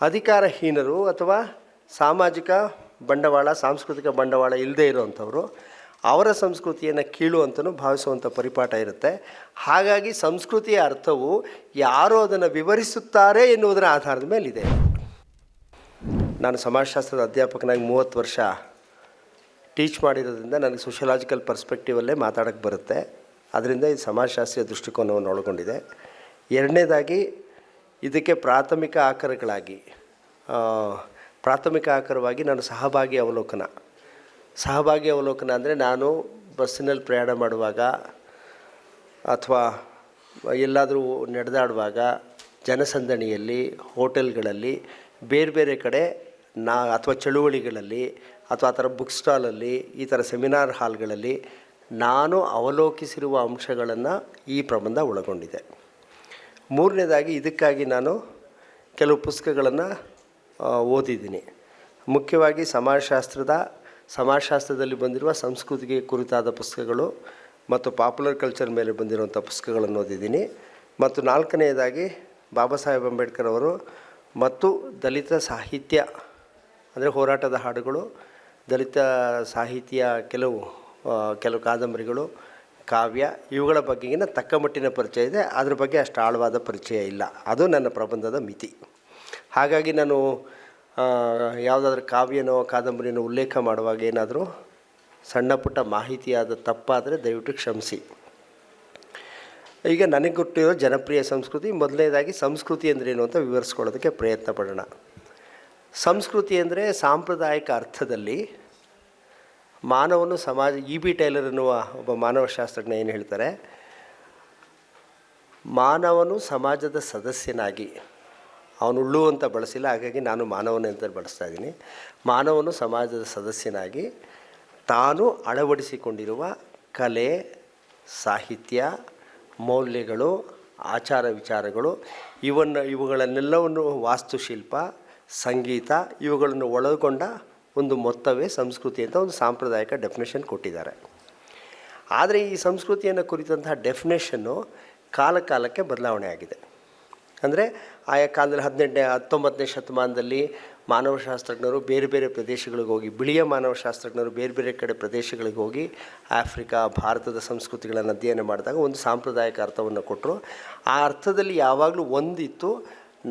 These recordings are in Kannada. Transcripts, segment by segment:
ಅಧಿಕಾರಹೀನರು ಅಥವಾ ಸಾಮಾಜಿಕ ಬಂಡವಾಳ, ಸಾಂಸ್ಕೃತಿಕ ಬಂಡವಾಳ ಇಲ್ಲದೆ ಇರುವಂಥವರು, ಅವರ ಸಂಸ್ಕೃತಿಯನ್ನು ಕೀಳು ಅಂತಲೂ ಭಾವಿಸುವಂಥ ಪರಿಪಾಠ ಇರುತ್ತೆ. ಹಾಗಾಗಿ ಸಂಸ್ಕೃತಿಯ ಅರ್ಥವು ಯಾರು ಅದನ್ನು ವಿವರಿಸುತ್ತಾರೆ ಎನ್ನುವುದರ ಆಧಾರದ ಮೇಲಿದೆ. ನಾನು ಸಮಾಜಶಾಸ್ತ್ರದ ಅಧ್ಯಾಪಕನಾಗಿ ಮೂವತ್ತು ವರ್ಷ ಟೀಚ್ ಮಾಡಿರೋದ್ರಿಂದ ನನಗೆ ಸೋಷಿಯಲಾಜಿಕಲ್ ಪರ್ಸ್ಪೆಕ್ಟಿವಲ್ಲೇ ಮಾತಾಡೋಕ್ಕೆ ಬರುತ್ತೆ. ಅದರಿಂದ ಇದು ಸಮಾಜಶಾಸ್ತ್ರೀಯ ದೃಷ್ಟಿಕೋನವನ್ನು ಒಳಗೊಂಡಿದೆ. ಎರಡನೇದಾಗಿ ಇದಕ್ಕೆ ಪ್ರಾಥಮಿಕ ಆಕರಗಳಾಗಿ ಪ್ರಾಥಮಿಕ ಆಕರವಾಗಿ ನಾನು ಸಹಭಾಗಿ ಅವಲೋಕನ. ಸಹಭಾಗಿ ಅವಲೋಕನ ಅಂದರೆ ನಾನು ಬಸ್ಸಿನಲ್ಲಿ ಪ್ರಯಾಣ ಮಾಡುವಾಗ ಅಥವಾ ಎಲ್ಲಾದರೂ ನಡೆದಾಡುವಾಗ ಜನಸಂದಣಿಯಲ್ಲಿ, ಹೋಟೆಲ್ಗಳಲ್ಲಿ, ಬೇರೆ ಬೇರೆ ಕಡೆ ನಾ ಅಥವಾ ಚಳುವಳಿಗಳಲ್ಲಿ ಅಥವಾ ಆ ಥರ ಬುಕ್ ಸ್ಟಾಲಲ್ಲಿ, ಈ ಥರ ಸೆಮಿನಾರ್ ಹಾಲ್ಗಳಲ್ಲಿ ನಾನು ಅವಲೋಕಿಸಿರುವ ಅಂಶಗಳನ್ನು ಈ ಪ್ರಬಂಧ ಒಳಗೊಂಡಿದೆ. ಮೂರನೇದಾಗಿ ಇದಕ್ಕಾಗಿ ನಾನು ಕೆಲವು ಪುಸ್ತಕಗಳನ್ನು ಓದಿದ್ದೀನಿ. ಮುಖ್ಯವಾಗಿ ಸಮಾಜಶಾಸ್ತ್ರದ, ಸಮಾಜಶಾಸ್ತ್ರದಲ್ಲಿ ಬಂದಿರುವ ಸಂಸ್ಕೃತಿಗೆ ಕುರಿತಾದ ಪುಸ್ತಕಗಳು ಮತ್ತು ಪಾಪ್ಯುಲರ್ ಕಲ್ಚರ್ ಮೇಲೆ ಬಂದಿರುವಂಥ ಪುಸ್ತಕಗಳನ್ನು ಓದಿದ್ದೀನಿ. ಮತ್ತು ನಾಲ್ಕನೆಯದಾಗಿ ಬಾಬಾ ಸಾಹೇಬ್ ಅಂಬೇಡ್ಕರ್ ಅವರು ಮತ್ತು ದಲಿತ ಸಾಹಿತ್ಯ, ಅಂದರೆ ಹೋರಾಟದ ಹಾಡುಗಳು, ದಲಿತ ಸಾಹಿತ್ಯ ಕೆಲವು ಕೆಲವು ಕಾದಂಬರಿಗಳು ಕಾವ್ಯ, ಇವುಗಳ ಬಗ್ಗೆಗಿನ ತಕ್ಕಮಟ್ಟಿನ ಪರಿಚಯ ಇದೆ. ಅದ್ರ ಬಗ್ಗೆ ಅಷ್ಟು ಆಳವಾದ ಪರಿಚಯ ಇಲ್ಲ. ಅದು ನನ್ನ ಪ್ರಬಂಧದ ಮಿತಿ. ಹಾಗಾಗಿ ನಾನು ಯಾವುದಾದ್ರೂ ಕಾವ್ಯನೋ, ಕಾದಂಬರಿನೋ ಉಲ್ಲೇಖ ಮಾಡುವಾಗ ಏನಾದರೂ ಸಣ್ಣ ಪುಟ್ಟ ಮಾಹಿತಿಯಾದ ತಪ್ಪಾದರೆ ದಯವಿಟ್ಟು ಕ್ಷಮಿಸಿ. ಈಗ ನನಗೆ ಗೊತ್ತಿರೋ ಜನಪ್ರಿಯ ಸಂಸ್ಕೃತಿ, ಮೊದಲನೇದಾಗಿ ಸಂಸ್ಕೃತಿ ಅಂದ್ರೇನು ಅಂತ ವಿವರಿಸ್ಕೊಳ್ಳೋದಕ್ಕೆ ಪ್ರಯತ್ನ ಪಡೋಣ. ಸಂಸ್ಕೃತಿ ಅಂದರೆ ಸಾಂಪ್ರದಾಯಿಕ ಅರ್ಥದಲ್ಲಿ ಮಾನವನು ಸಮಾಜ, ಇ ಬಿ ಟೈಲರ್ ಎನ್ನುವ ಒಬ್ಬ ಮಾನವಶಾಸ್ತ್ರಜ್ಞ ಏನು ಹೇಳ್ತಾರೆ? ಮಾನವನು ಸಮಾಜದ ಸದಸ್ಯನಾಗಿ, ಅವನು ಉಳ್ಳು ಅಂತ ಬಳಸಿಲ್ಲ, ಹಾಗಾಗಿ ನಾನು ಮಾನವನ ಅಂತ ಬಳಸ್ತಾ ಇದ್ದೀನಿ. ಮಾನವನು ಸಮಾಜದ ಸದಸ್ಯನಾಗಿ, ತಾನು ಅಳವಡಿಸಿಕೊಂಡಿರುವ ಕಲೆ, ಸಾಹಿತ್ಯ, ಮೌಲ್ಯಗಳು, ಆಚಾರ ವಿಚಾರಗಳು, ಇವನ್ನು, ಇವುಗಳನ್ನೆಲ್ಲವನ್ನು ವಾಸ್ತುಶಿಲ್ಪ, ಸಂಗೀತ, ಇವುಗಳನ್ನು ಒಳಗೊಂಡ ಒಂದು ಮೊತ್ತವೇ ಸಂಸ್ಕೃತಿ ಅಂತ ಒಂದು ಸಾಂಪ್ರದಾಯಿಕ ಡೆಫಿನೇಷನ್ ಕೊಟ್ಟಿದ್ದಾರೆ. ಆದರೆ ಈ ಸಂಸ್ಕೃತಿಯನ್ನು ಕುರಿತಂತಹ ಡೆಫಿನೇಷನ್ನು ಕಾಲ ಕಾಲಕ್ಕೆ ಬದಲಾವಣೆ ಆಗಿದೆ. ಅಂದರೆ ಆಯಾ ಕಾಲದಲ್ಲಿ ಹದಿನೆಂಟನೇ, ಹತ್ತೊಂಬತ್ತನೇ ಶತಮಾನದಲ್ಲಿ ಮಾನವಶಾಸ್ತ್ರಜ್ಞರು ಬೇರೆ ಬೇರೆ ಪ್ರದೇಶಗಳಿಗೆ ಹೋಗಿ, ಬಿಳಿಯ ಮಾನವಶಾಸ್ತ್ರಜ್ಞರು ಬೇರೆ ಬೇರೆ ಕಡೆ ಪ್ರದೇಶಗಳಿಗೆ ಹೋಗಿ ಆಫ್ರಿಕಾ, ಭಾರತದ ಸಂಸ್ಕೃತಿಗಳನ್ನು ಅಧ್ಯಯನ ಮಾಡಿದಾಗ ಒಂದು ಸಾಂಪ್ರದಾಯಿಕ ಅರ್ಥವನ್ನು ಕೊಟ್ಟರು ಆ ಅರ್ಥದಲ್ಲಿ ಯಾವಾಗಲೂ ಒಂದಿತ್ತು